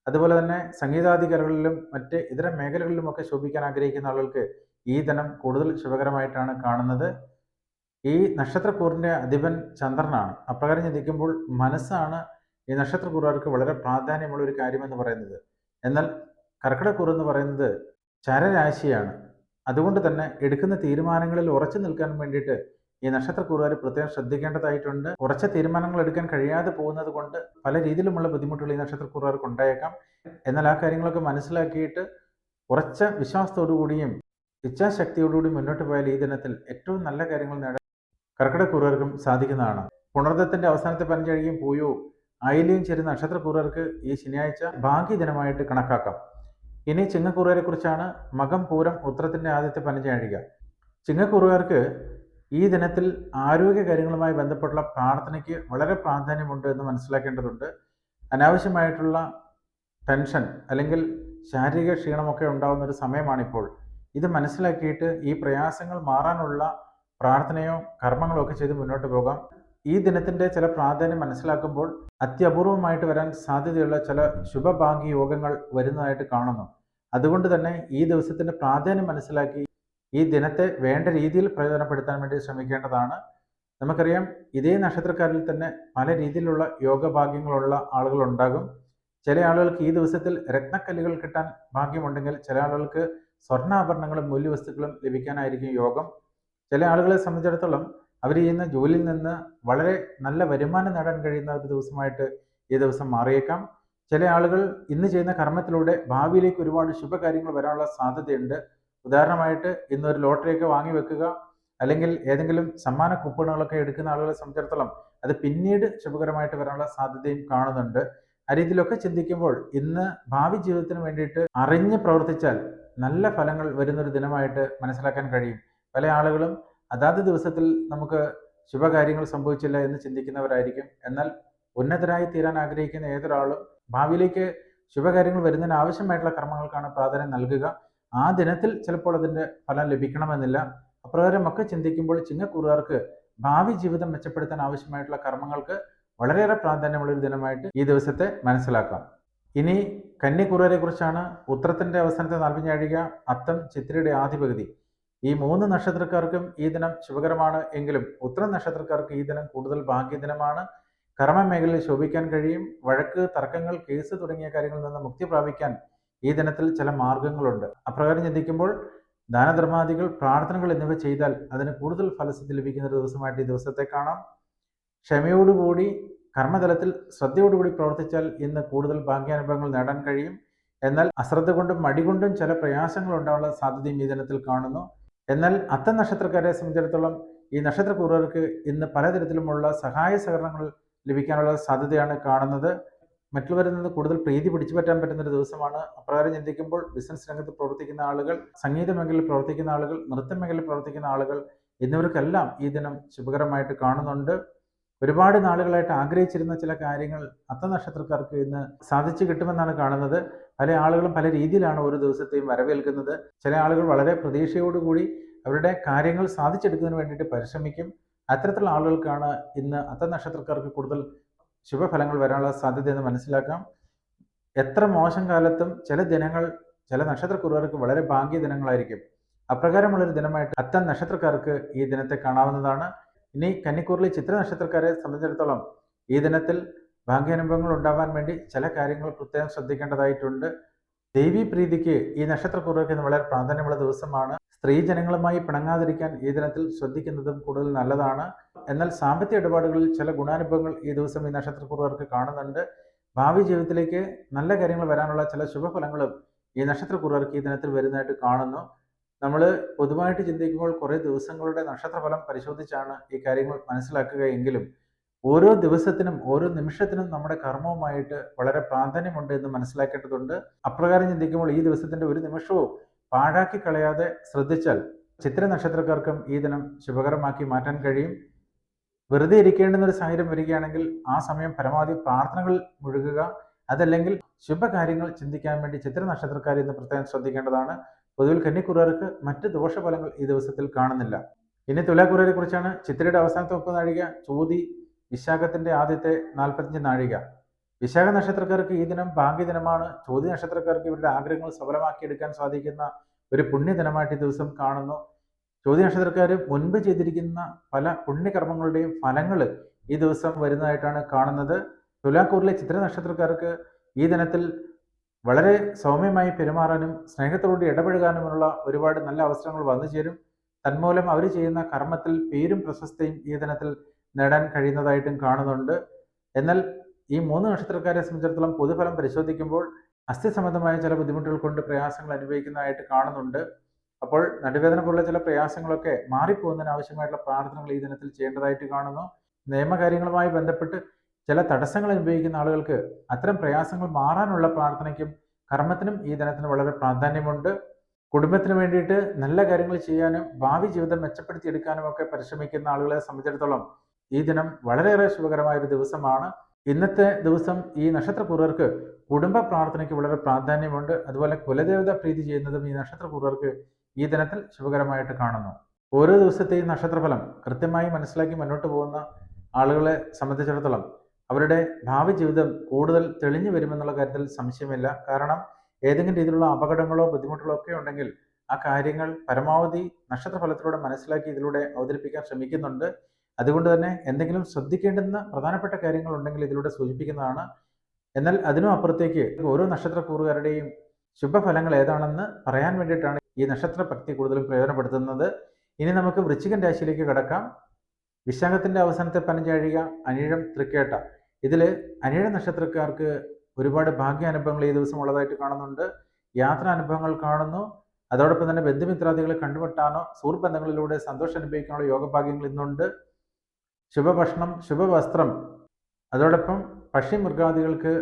അതുപോലെ തന്നെ സംഗീതാധികാരികളിലും മറ്റ് ഇതര മേഖലകളിലുമൊക്കെ ശോഭിക്കാൻ ആഗ്രഹിക്കുന്ന ആളുകൾക്ക് ഈ ദിനം കൂടുതൽ ശുഭകരമായിട്ടാണ് കാണുന്നത്. ഈ നക്ഷത്രക്കൂറിന്റെ അധിപൻ ചന്ദ്രനാണ്. അപ്രകാരം ചിന്തിക്കുമ്പോൾ മനസ്സാണ് ഈ നക്ഷത്രക്കൂറുകാർക്ക് വളരെ പ്രാധാന്യമുള്ള ഒരു കാര്യമെന്ന് പറയുന്നത്. എന്നാൽ കർക്കിടക്കൂർ എന്ന് പറയുന്നത് ചരരാശിയാണ്. അതുകൊണ്ട് തന്നെ എടുക്കുന്ന തീരുമാനങ്ങളിൽ ഉറച്ചു നിൽക്കാൻ വേണ്ടിയിട്ട് ഈ നക്ഷത്രക്കൂറുകാർ പ്രത്യേകം ശ്രദ്ധിക്കേണ്ടതായിട്ടുണ്ട്. ഉറച്ച തീരുമാനങ്ങൾ എടുക്കാൻ കഴിയാതെ പോകുന്നത് കൊണ്ട് പല രീതിയിലുമുള്ള ബുദ്ധിമുട്ടുകൾ ഈ നക്ഷത്രക്കൂറുകാർക്ക് ഉണ്ടായേക്കാം. എന്നാൽ ആ കാര്യങ്ങളൊക്കെ മനസ്സിലാക്കിയിട്ട് ഉറച്ച വിശ്വാസത്തോടു കൂടിയും ഇച്ഛാശക്തിയോടുകൂടി മുന്നോട്ട് പോയാൽ ഈ ദിനത്തിൽ ഏറ്റവും നല്ല കാര്യങ്ങൾ നേടാൻ കർക്കിടക്കൂറുകാർക്കും സാധിക്കുന്നതാണ്. പുണർദത്തിന്റെ അവസാനത്തെ പഞ്ചഴിയും പൂയോ ആയില്യവും ചേരുന്ന നക്ഷത്രക്കൂറുകാർക്ക് ഈ ശനിയാഴ്ച ഭാഗ്യദിനമായിട്ട് കണക്കാക്കാം. ഇനി ചിങ്ങക്കൂറുകാരെ കുറിച്ചാണ് മകം പൂരം ഉത്രത്തിന്റെ ആദ്യത്തെ പഞ്ചാഴിക ചിങ്ങക്കൂറുകാർക്ക് ഈ ദിനത്തിൽ ആരോഗ്യ കാര്യങ്ങളുമായി ബന്ധപ്പെട്ടുള്ള പ്രാർത്ഥനയ്ക്ക് വളരെ പ്രാധാന്യമുണ്ട് എന്ന് മനസ്സിലാക്കേണ്ടതുണ്ട്. അനാവശ്യമായിട്ടുള്ള ടെൻഷൻ അല്ലെങ്കിൽ ശാരീരിക ക്ഷീണമൊക്കെ ഉണ്ടാകുന്ന ഒരു സമയമാണിപ്പോൾ. ഇത് മനസ്സിലാക്കിയിട്ട് ഈ പ്രയാസങ്ങൾ മാറാനുള്ള പ്രാർത്ഥനയോ കർമ്മങ്ങളോ ഒക്കെ ചെയ്ത് മുന്നോട്ട് പോകാം. ഈ ദിനത്തിന്റെ ചില പ്രാധാന്യം മനസ്സിലാക്കുമ്പോൾ അത്യപൂർവമായിട്ട് വരാൻ സാധ്യതയുള്ള ചില ശുഭഭാഗ്യ യോഗങ്ങൾ വരുന്നതായിട്ട് കാണുന്നു. അതുകൊണ്ട് തന്നെ ഈ ദിവസത്തിന്റെ പ്രാധാന്യം മനസ്സിലാക്കി ഈ ദിനത്തെ വേണ്ട രീതിയിൽ പ്രയോജനപ്പെടുത്താൻ വേണ്ടി ശ്രമിക്കേണ്ടതാണ്. നമുക്കറിയാം ഇതേ നക്ഷത്രക്കാരിൽ തന്നെ പല രീതിയിലുള്ള യോഗഭാഗ്യങ്ങളുള്ള ആളുകൾ ഉണ്ടാകും ചില ആളുകൾക്ക് ഈ ദിവസത്തിൽ രത്നക്കല്ലുകൾ കിട്ടാൻ ഭാഗ്യമുണ്ടെങ്കിൽ ചില ആളുകൾക്ക് സ്വർണാഭരണങ്ങളും മൂല്യവസ്തുക്കളും ലഭിക്കാനായിരിക്കും യോഗം. ചില ആളുകളെ സംബന്ധിച്ചിടത്തോളം അവർ ചെയ്യുന്ന ജോലിയിൽ നിന്ന് വളരെ നല്ല വരുമാനം നേടാൻ കഴിയുന്ന ഒരു ദിവസമായിട്ട് ഈ ദിവസം മാറിയേക്കാം. ചില ആളുകൾ ഇന്ന് ചെയ്യുന്ന കർമ്മത്തിലൂടെ ഭാവിയിലേക്ക് ഒരുപാട് ശുഭകാര്യങ്ങൾ വരാനുള്ള സാധ്യതയുണ്ട്. ഉദാഹരണമായിട്ട് ഇന്ന് ഒരു ലോട്ടറിയൊക്കെ വാങ്ങി വെക്കുക അല്ലെങ്കിൽ ഏതെങ്കിലും സമ്മാന കൂപ്പണുകളൊക്കെ എടുക്കുന്ന ആളുകളെ സംബന്ധിച്ചിടത്തോളം അത് പിന്നീട് ശുഭകരമായിട്ട് വരാനുള്ള സാധ്യതയും കാണുന്നുണ്ട്. ആ രീതിയിലൊക്കെ ചിന്തിക്കുമ്പോൾ ഇന്ന് ഭാവി ജീവിതത്തിന് വേണ്ടിയിട്ട് അറിഞ്ഞ് പ്രവർത്തിച്ചാൽ നല്ല ഫലങ്ങൾ വരുന്നൊരു ദിനമായിട്ട് മനസ്സിലാക്കാൻ കഴിയും. പല ആളുകളും അതാത് ദിവസത്തിൽ നമുക്ക് ശുഭകാര്യങ്ങൾ സംഭവിച്ചില്ല എന്ന് ചിന്തിക്കുന്നവരായിരിക്കും. എന്നാൽ ഉന്നതരായി തീരാൻ ആഗ്രഹിക്കുന്ന ഏതൊരാളും ഭാവിയിലേക്ക് ശുഭകാര്യങ്ങൾ വരുന്നതിന് ആവശ്യമായിട്ടുള്ള കർമ്മങ്ങൾക്കാണ് പ്രാധാന്യം നൽകുക. ആ ദിനത്തിൽ ചിലപ്പോൾ അതിന്റെ ഫലം ലഭിക്കണമെന്നില്ല. അപ്രകാരമൊക്കെ ചിന്തിക്കുമ്പോൾ ചിങ്ങക്കൂറുകാർക്ക് ഭാവി ജീവിതം മെച്ചപ്പെടുത്താൻ ആവശ്യമായിട്ടുള്ള കർമ്മങ്ങൾക്ക് വളരെയേറെ പ്രാധാന്യമുള്ള ഒരു ദിനമായിട്ട് ഈ ദിവസത്തെ മനസ്സിലാക്കാം. ഇനി കന്നിക്കൂറുകാരെ കുറിച്ചാണ് ഉത്രത്തിന്റെ അവസാനത്തെ നാൽപ്പഞ്ഞാഴിക അത്തം ചിത്രയുടെ ആദ്യ ഈ മൂന്ന് നക്ഷത്രക്കാർക്കും ഈ ദിനം ശുഭകരമാണ് എങ്കിലും ഉത്തരം നക്ഷത്രക്കാർക്ക് ഈ ദിനം കൂടുതൽ ഭാഗ്യദിനമാണ്. കർമ്മ മേഖലയിൽ ശോഭിക്കാൻ കഴിയും. വഴക്ക് തർക്കങ്ങൾ കേസ് തുടങ്ങിയ കാര്യങ്ങളിൽ നിന്ന് മുക്തി പ്രാപിക്കാൻ ഈ ദിനത്തിൽ ചില മാർഗങ്ങളുണ്ട്. അപ്രകാരം ചിന്തിക്കുമ്പോൾ ദാനധർമാദികൾ പ്രാർത്ഥനകൾ എന്നിവ ചെയ്താൽ അതിന് കൂടുതൽ ഫലസിദ്ധി ലഭിക്കുന്ന ഒരു ദിവസമായിട്ട് ഈ ദിവസത്തെ കാണാം. ക്ഷമയോടുകൂടി കർമ്മതലത്തിൽ ശ്രദ്ധയോടുകൂടി പ്രവർത്തിച്ചാൽ ഇന്ന് കൂടുതൽ ഭാഗ്യാനുഭവങ്ങൾ നേടാൻ കഴിയും. എന്നാൽ അശ്രദ്ധ കൊണ്ടും മടി കൊണ്ടും ചില പ്രയാസങ്ങൾ ഉണ്ടാവാനുള്ള സാധ്യതയും ഈ ദിനത്തിൽ കാണുന്നു. എന്നാൽ അത്ത നക്ഷത്രക്കാരെ സംബന്ധിച്ചിടത്തോളം ഈ നക്ഷത്രക്കൂറുകാർക്ക് ഇന്ന് പലതരത്തിലുമുള്ള സഹായ സഹകരണങ്ങൾ ലഭിക്കാനുള്ള സാധ്യതയാണ് കാണുന്നത്. മറ്റുള്ളവരിൽ നിന്ന് കൂടുതൽ പ്രീതി പിടിച്ചു പറ്റാൻ പറ്റുന്ന ഒരു ദിവസമാണ്. അപ്രകാരം ചിന്തിക്കുമ്പോൾ ബിസിനസ് രംഗത്ത് പ്രവർത്തിക്കുന്ന ആളുകൾ സംഗീത മേഖലയിൽ പ്രവർത്തിക്കുന്ന ആളുകൾ നൃത്ത മേഖലയിൽ പ്രവർത്തിക്കുന്ന ആളുകൾ എന്നിവർക്കെല്ലാം ഈ ദിനം ശുഭകരമായിട്ട് കാണുന്നുണ്ട്. ഒരുപാട് നാളുകളായിട്ട് ആഗ്രഹിച്ചിരുന്ന ചില കാര്യങ്ങൾ അത്ത നക്ഷത്രക്കാർക്ക് ഇന്ന് സാധിച്ചു കിട്ടുമെന്നാണ് കാണുന്നത്. പല ആളുകളും പല രീതിയിലാണ് ഓരോ ദിവസത്തെയും വരവേൽക്കുന്നത്. ചില ആളുകൾ വളരെ പ്രതീക്ഷയോടുകൂടി അവരുടെ കാര്യങ്ങൾ സാധിച്ചെടുക്കുന്നതിന് വേണ്ടിയിട്ട് പരിശ്രമിക്കും. അത്തരത്തിലുള്ള ആളുകൾക്കാണ് ഇന്ന് അത്ത നക്ഷത്രക്കാർക്ക് കൂടുതൽ ശുഭഫലങ്ങൾ വരാനുള്ള സാധ്യത എന്ന് മനസ്സിലാക്കാം. എത്ര മോശം കാലത്തും ചില ദിനങ്ങൾ ചില നക്ഷത്രക്കുറുകാർക്ക് വളരെ ഭാഗ്യ ദിനങ്ങളായിരിക്കും അപ്രകാരമുള്ളൊരു ദിനമായിട്ട് അത്തം നക്ഷത്രക്കാർക്ക് ഈ ദിനത്തെ കാണാവുന്നതാണ്. ഇനി കന്നിക്കൂറിലെ ചിത്ര നക്ഷത്രക്കാരെ സംബന്ധിച്ചിടത്തോളം ഈ ദിനത്തിൽ ഭാഗ്യാനുഭവങ്ങൾ ഉണ്ടാവാൻ വേണ്ടി ചില കാര്യങ്ങൾ പ്രത്യേകം ശ്രദ്ധിക്കേണ്ടതായിട്ടുണ്ട്. ദേവി പ്രീതിക്ക് ഈ നക്ഷത്രക്കുറുകൾക്ക് ഇന്ന് വളരെ പ്രാധാന്യമുള്ള ദിവസമാണ്. സ്ത്രീ ജനങ്ങളുമായി പിണങ്ങാതിരിക്കാൻ ഈ ദിനത്തിൽ ശ്രദ്ധിക്കുന്നതും കൂടുതൽ നല്ലതാണ്. എന്നാൽ സാമ്പത്തിക ഇടപാടുകളിൽ ചില ഗുണാനുഭവങ്ങൾ ഈ ദിവസം ഈ നക്ഷത്രക്കുറവർക്ക് കാണുന്നുണ്ട്. ഭാവി ജീവിതത്തിലേക്ക് നല്ല കാര്യങ്ങൾ വരാനുള്ള ചില ശുഭഫലങ്ങളും ഈ നക്ഷത്രക്കുറവർക്ക് ഈ ദിനത്തിൽ വരുന്നതായിട്ട് കാണുന്നു. നമ്മൾ പൊതുവായിട്ട് ചിന്തിക്കുമ്പോൾ കുറേ ദിവസങ്ങളുടെ നക്ഷത്രഫലം പരിശോധിച്ചാണ് ഈ കാര്യങ്ങൾ മനസ്സിലാക്കുകയെങ്കിലും ഓരോ ദിവസത്തിനും ഓരോ നിമിഷത്തിനും നമ്മുടെ കർമ്മവുമായിട്ട് വളരെ പ്രാധാന്യമുണ്ട് എന്ന് മനസ്സിലാക്കേണ്ടതുണ്ട്. അപ്രകാരം ചിന്തിക്കുമ്പോൾ ഈ ദിവസത്തിന്റെ ഒരു നിമിഷവും പാഴാക്കി കളയാതെ ശ്രദ്ധിച്ചാൽ ചിത്ര നക്ഷത്രക്കാർക്കും ഈ ദിനം ശുഭകരമാക്കി മാറ്റാൻ കഴിയും. വെറുതെ ഇരിക്കേണ്ടുന്ന ഒരു സാഹചര്യം വരികയാണെങ്കിൽ ആ സമയം പരമാവധി പ്രാർത്ഥനകൾ മുഴുകുക. അതല്ലെങ്കിൽ ശുഭകാര്യങ്ങൾ ചിന്തിക്കാൻ വേണ്ടി ചിത്ര നക്ഷത്രക്കാർ ഇന്ന് പ്രത്യേകം ശ്രദ്ധിക്കേണ്ടതാണ്. പൊതുവിൽ കന്നിക്കുറാർക്ക് മറ്റ് ദോഷഫലങ്ങൾ ഈ ദിവസത്തിൽ കാണുന്നില്ല. ഇനി തുലാക്കുറയെ കുറിച്ചാണ് ചിത്രയുടെ അവസാനത്തെ മുപ്പത് നാഴിക ചോതി വിശാഖത്തിന്റെ ആദ്യത്തെ നാൽപ്പത്തിയഞ്ച് നാഴിക. വിശാഖ നക്ഷത്രക്കാർക്ക് ഈ ദിനം ഭാഗ്യദിനമാണ് ചോതി നക്ഷത്രക്കാർക്ക് ഇവരുടെ ആഗ്രഹങ്ങൾ സഫലമാക്കിയെടുക്കാൻ സാധിക്കുന്ന ഒരു പുണ്യദിനമായിട്ട് ഈ ദിവസം കാണുന്നു. ചോതി നക്ഷത്രക്കാർ മുൻപ് ചെയ്തിരിക്കുന്ന പല പുണ്യകർമ്മങ്ങളുടെയും ഫലങ്ങൾ ഈ ദിവസം വരുന്നതായിട്ടാണ് കാണുന്നത്. തുലാക്കൂറിലെ ചിത്ര നക്ഷത്രക്കാർക്ക് ഈ ദിനത്തിൽ വളരെ സൗമ്യമായി പെരുമാറാനും സ്നേഹത്തോട് ഇടപഴകാനുമുള്ള ഒരുപാട് നല്ല അവസരങ്ങൾ വന്നു ചേരും. തന്മൂലം അവർ ചെയ്യുന്ന കർമ്മത്തിൽ പേരും പ്രശസ്തിയും ഈ ദിനത്തിൽ നേടാൻ കഴിയുന്നതായിട്ടും കാണുന്നുണ്ട്. എന്നാൽ ഈ മൂന്ന് നക്ഷത്രക്കാരെ സംബന്ധിച്ചിടത്തോളം പൊതുഫലം പരിശോധിക്കുമ്പോൾ അസ്ഥി സംബന്ധമായ ചില ബുദ്ധിമുട്ടുകൾ കൊണ്ട് പ്രയാസങ്ങൾ അനുഭവിക്കുന്നതായിട്ട് കാണുന്നുണ്ട്. അപ്പോൾ നടുവേദന പോലുള്ള ചില പ്രയാസങ്ങളൊക്കെ മാറിപ്പോകുന്നതിന് ആവശ്യമായിട്ടുള്ള പ്രാർത്ഥനകൾ ഈ ദിനത്തിൽ ചെയ്യേണ്ടതായിട്ട് കാണുന്നു. നിയമകാര്യങ്ങളുമായി ബന്ധപ്പെട്ട് ചില തടസ്സങ്ങൾ അനുഭവിക്കുന്ന ആളുകൾക്ക് അത്തരം പ്രയാസങ്ങൾ മാറാനുള്ള പ്രാർത്ഥനയ്ക്കും കർമ്മത്തിനും ഈ ദിനത്തിന് വളരെ പ്രാധാന്യമുണ്ട്. കുടുംബത്തിന് വേണ്ടിയിട്ട് നല്ല കാര്യങ്ങൾ ചെയ്യാനും ഭാവി ജീവിതം മെച്ചപ്പെടുത്തിയെടുക്കാനും ഒക്കെ പരിശ്രമിക്കുന്ന ആളുകളെ സംബന്ധിച്ചിടത്തോളം ഈ ദിനം വളരെയേറെ ശുഭകരമായ ഒരു ദിവസമാണ്. ഇന്നത്തെ ദിവസം ഈ നക്ഷത്രപൂർവർക്ക് കുടുംബ പ്രാർത്ഥനയ്ക്ക് വളരെ പ്രാധാന്യമുണ്ട്. അതുപോലെ കുലദേവത പ്രീതി ചെയ്യുന്നതും ഈ നക്ഷത്രപൂർവർക്ക് ഈ ദിനത്തിൽ ശുഭകരമായിട്ട് കാണുന്നു. ഓരോ ദിവസത്തെയും നക്ഷത്രഫലം കൃത്യമായി മനസ്സിലാക്കി മുന്നോട്ട് പോകുന്ന ആളുകളെ സംബന്ധിച്ചിടത്തോളം അവരുടെ ഭാവി ജീവിതം കൂടുതൽ തെളിഞ്ഞു വരുമെന്നുള്ള കാര്യത്തിൽ സംശയമില്ല. കാരണം ഏതെങ്കിലും രീതിയിലുള്ള അപകടങ്ങളോ ബുദ്ധിമുട്ടുകളോ ഒക്കെ ഉണ്ടെങ്കിൽ ആ കാര്യങ്ങൾ പരമാവധി നക്ഷത്രഫലത്തിലൂടെ മനസ്സിലാക്കി ഇതിലൂടെ അവതരിപ്പിക്കാൻ ശ്രമിക്കുന്നുണ്ട്. അതുകൊണ്ട് തന്നെ എന്തെങ്കിലും ശ്രദ്ധിക്കേണ്ടുന്ന പ്രധാനപ്പെട്ട കാര്യങ്ങൾ ഉണ്ടെങ്കിൽ ഇതിലൂടെ സൂചിപ്പിക്കുന്നതാണ്. എന്നാൽ അതിനും അപ്പുറത്തേക്ക് ഓരോ നക്ഷത്രക്കൂറുകാരുടെയും ശുഭഫലങ്ങൾ ഏതാണെന്ന് പറയാൻ വേണ്ടിയിട്ടാണ് ഈ നക്ഷത്ര ഭക്തി കൂടുതലും പ്രയോജനപ്പെടുത്തുന്നത്. ഇനി നമുക്ക് വൃശ്ചികൻ രാശിയിലേക്ക് കടക്കാം. വിശാഖത്തിന്റെ അവസാനത്തെ പനഞ്ചാഴിക അനിഴം തൃക്കേട്ട. ഇതിൽ അനിഴ നക്ഷത്രക്കാർക്ക് ഒരുപാട് ഭാഗ്യാനുഭവങ്ങൾ ഈ ദിവസം ഉള്ളതായിട്ട് കാണുന്നുണ്ട്. യാത്രാനുഭവങ്ങൾ കാണുന്നു. അതോടൊപ്പം തന്നെ ബന്ധുമിത്രാദികളെ കണ്ടുമുട്ടാനോ സുഹൃബന്ധങ്ങളിലൂടെ സന്തോഷം അനുഭവിക്കാനുള്ള യോഗഭാഗ്യങ്ങൾ ഇന്നുണ്ട്. ശുഭഭക്ഷണം ശുഭവസ്ത്രം അതോടൊപ്പം പക്ഷി മൃഗാദികൾക്ക്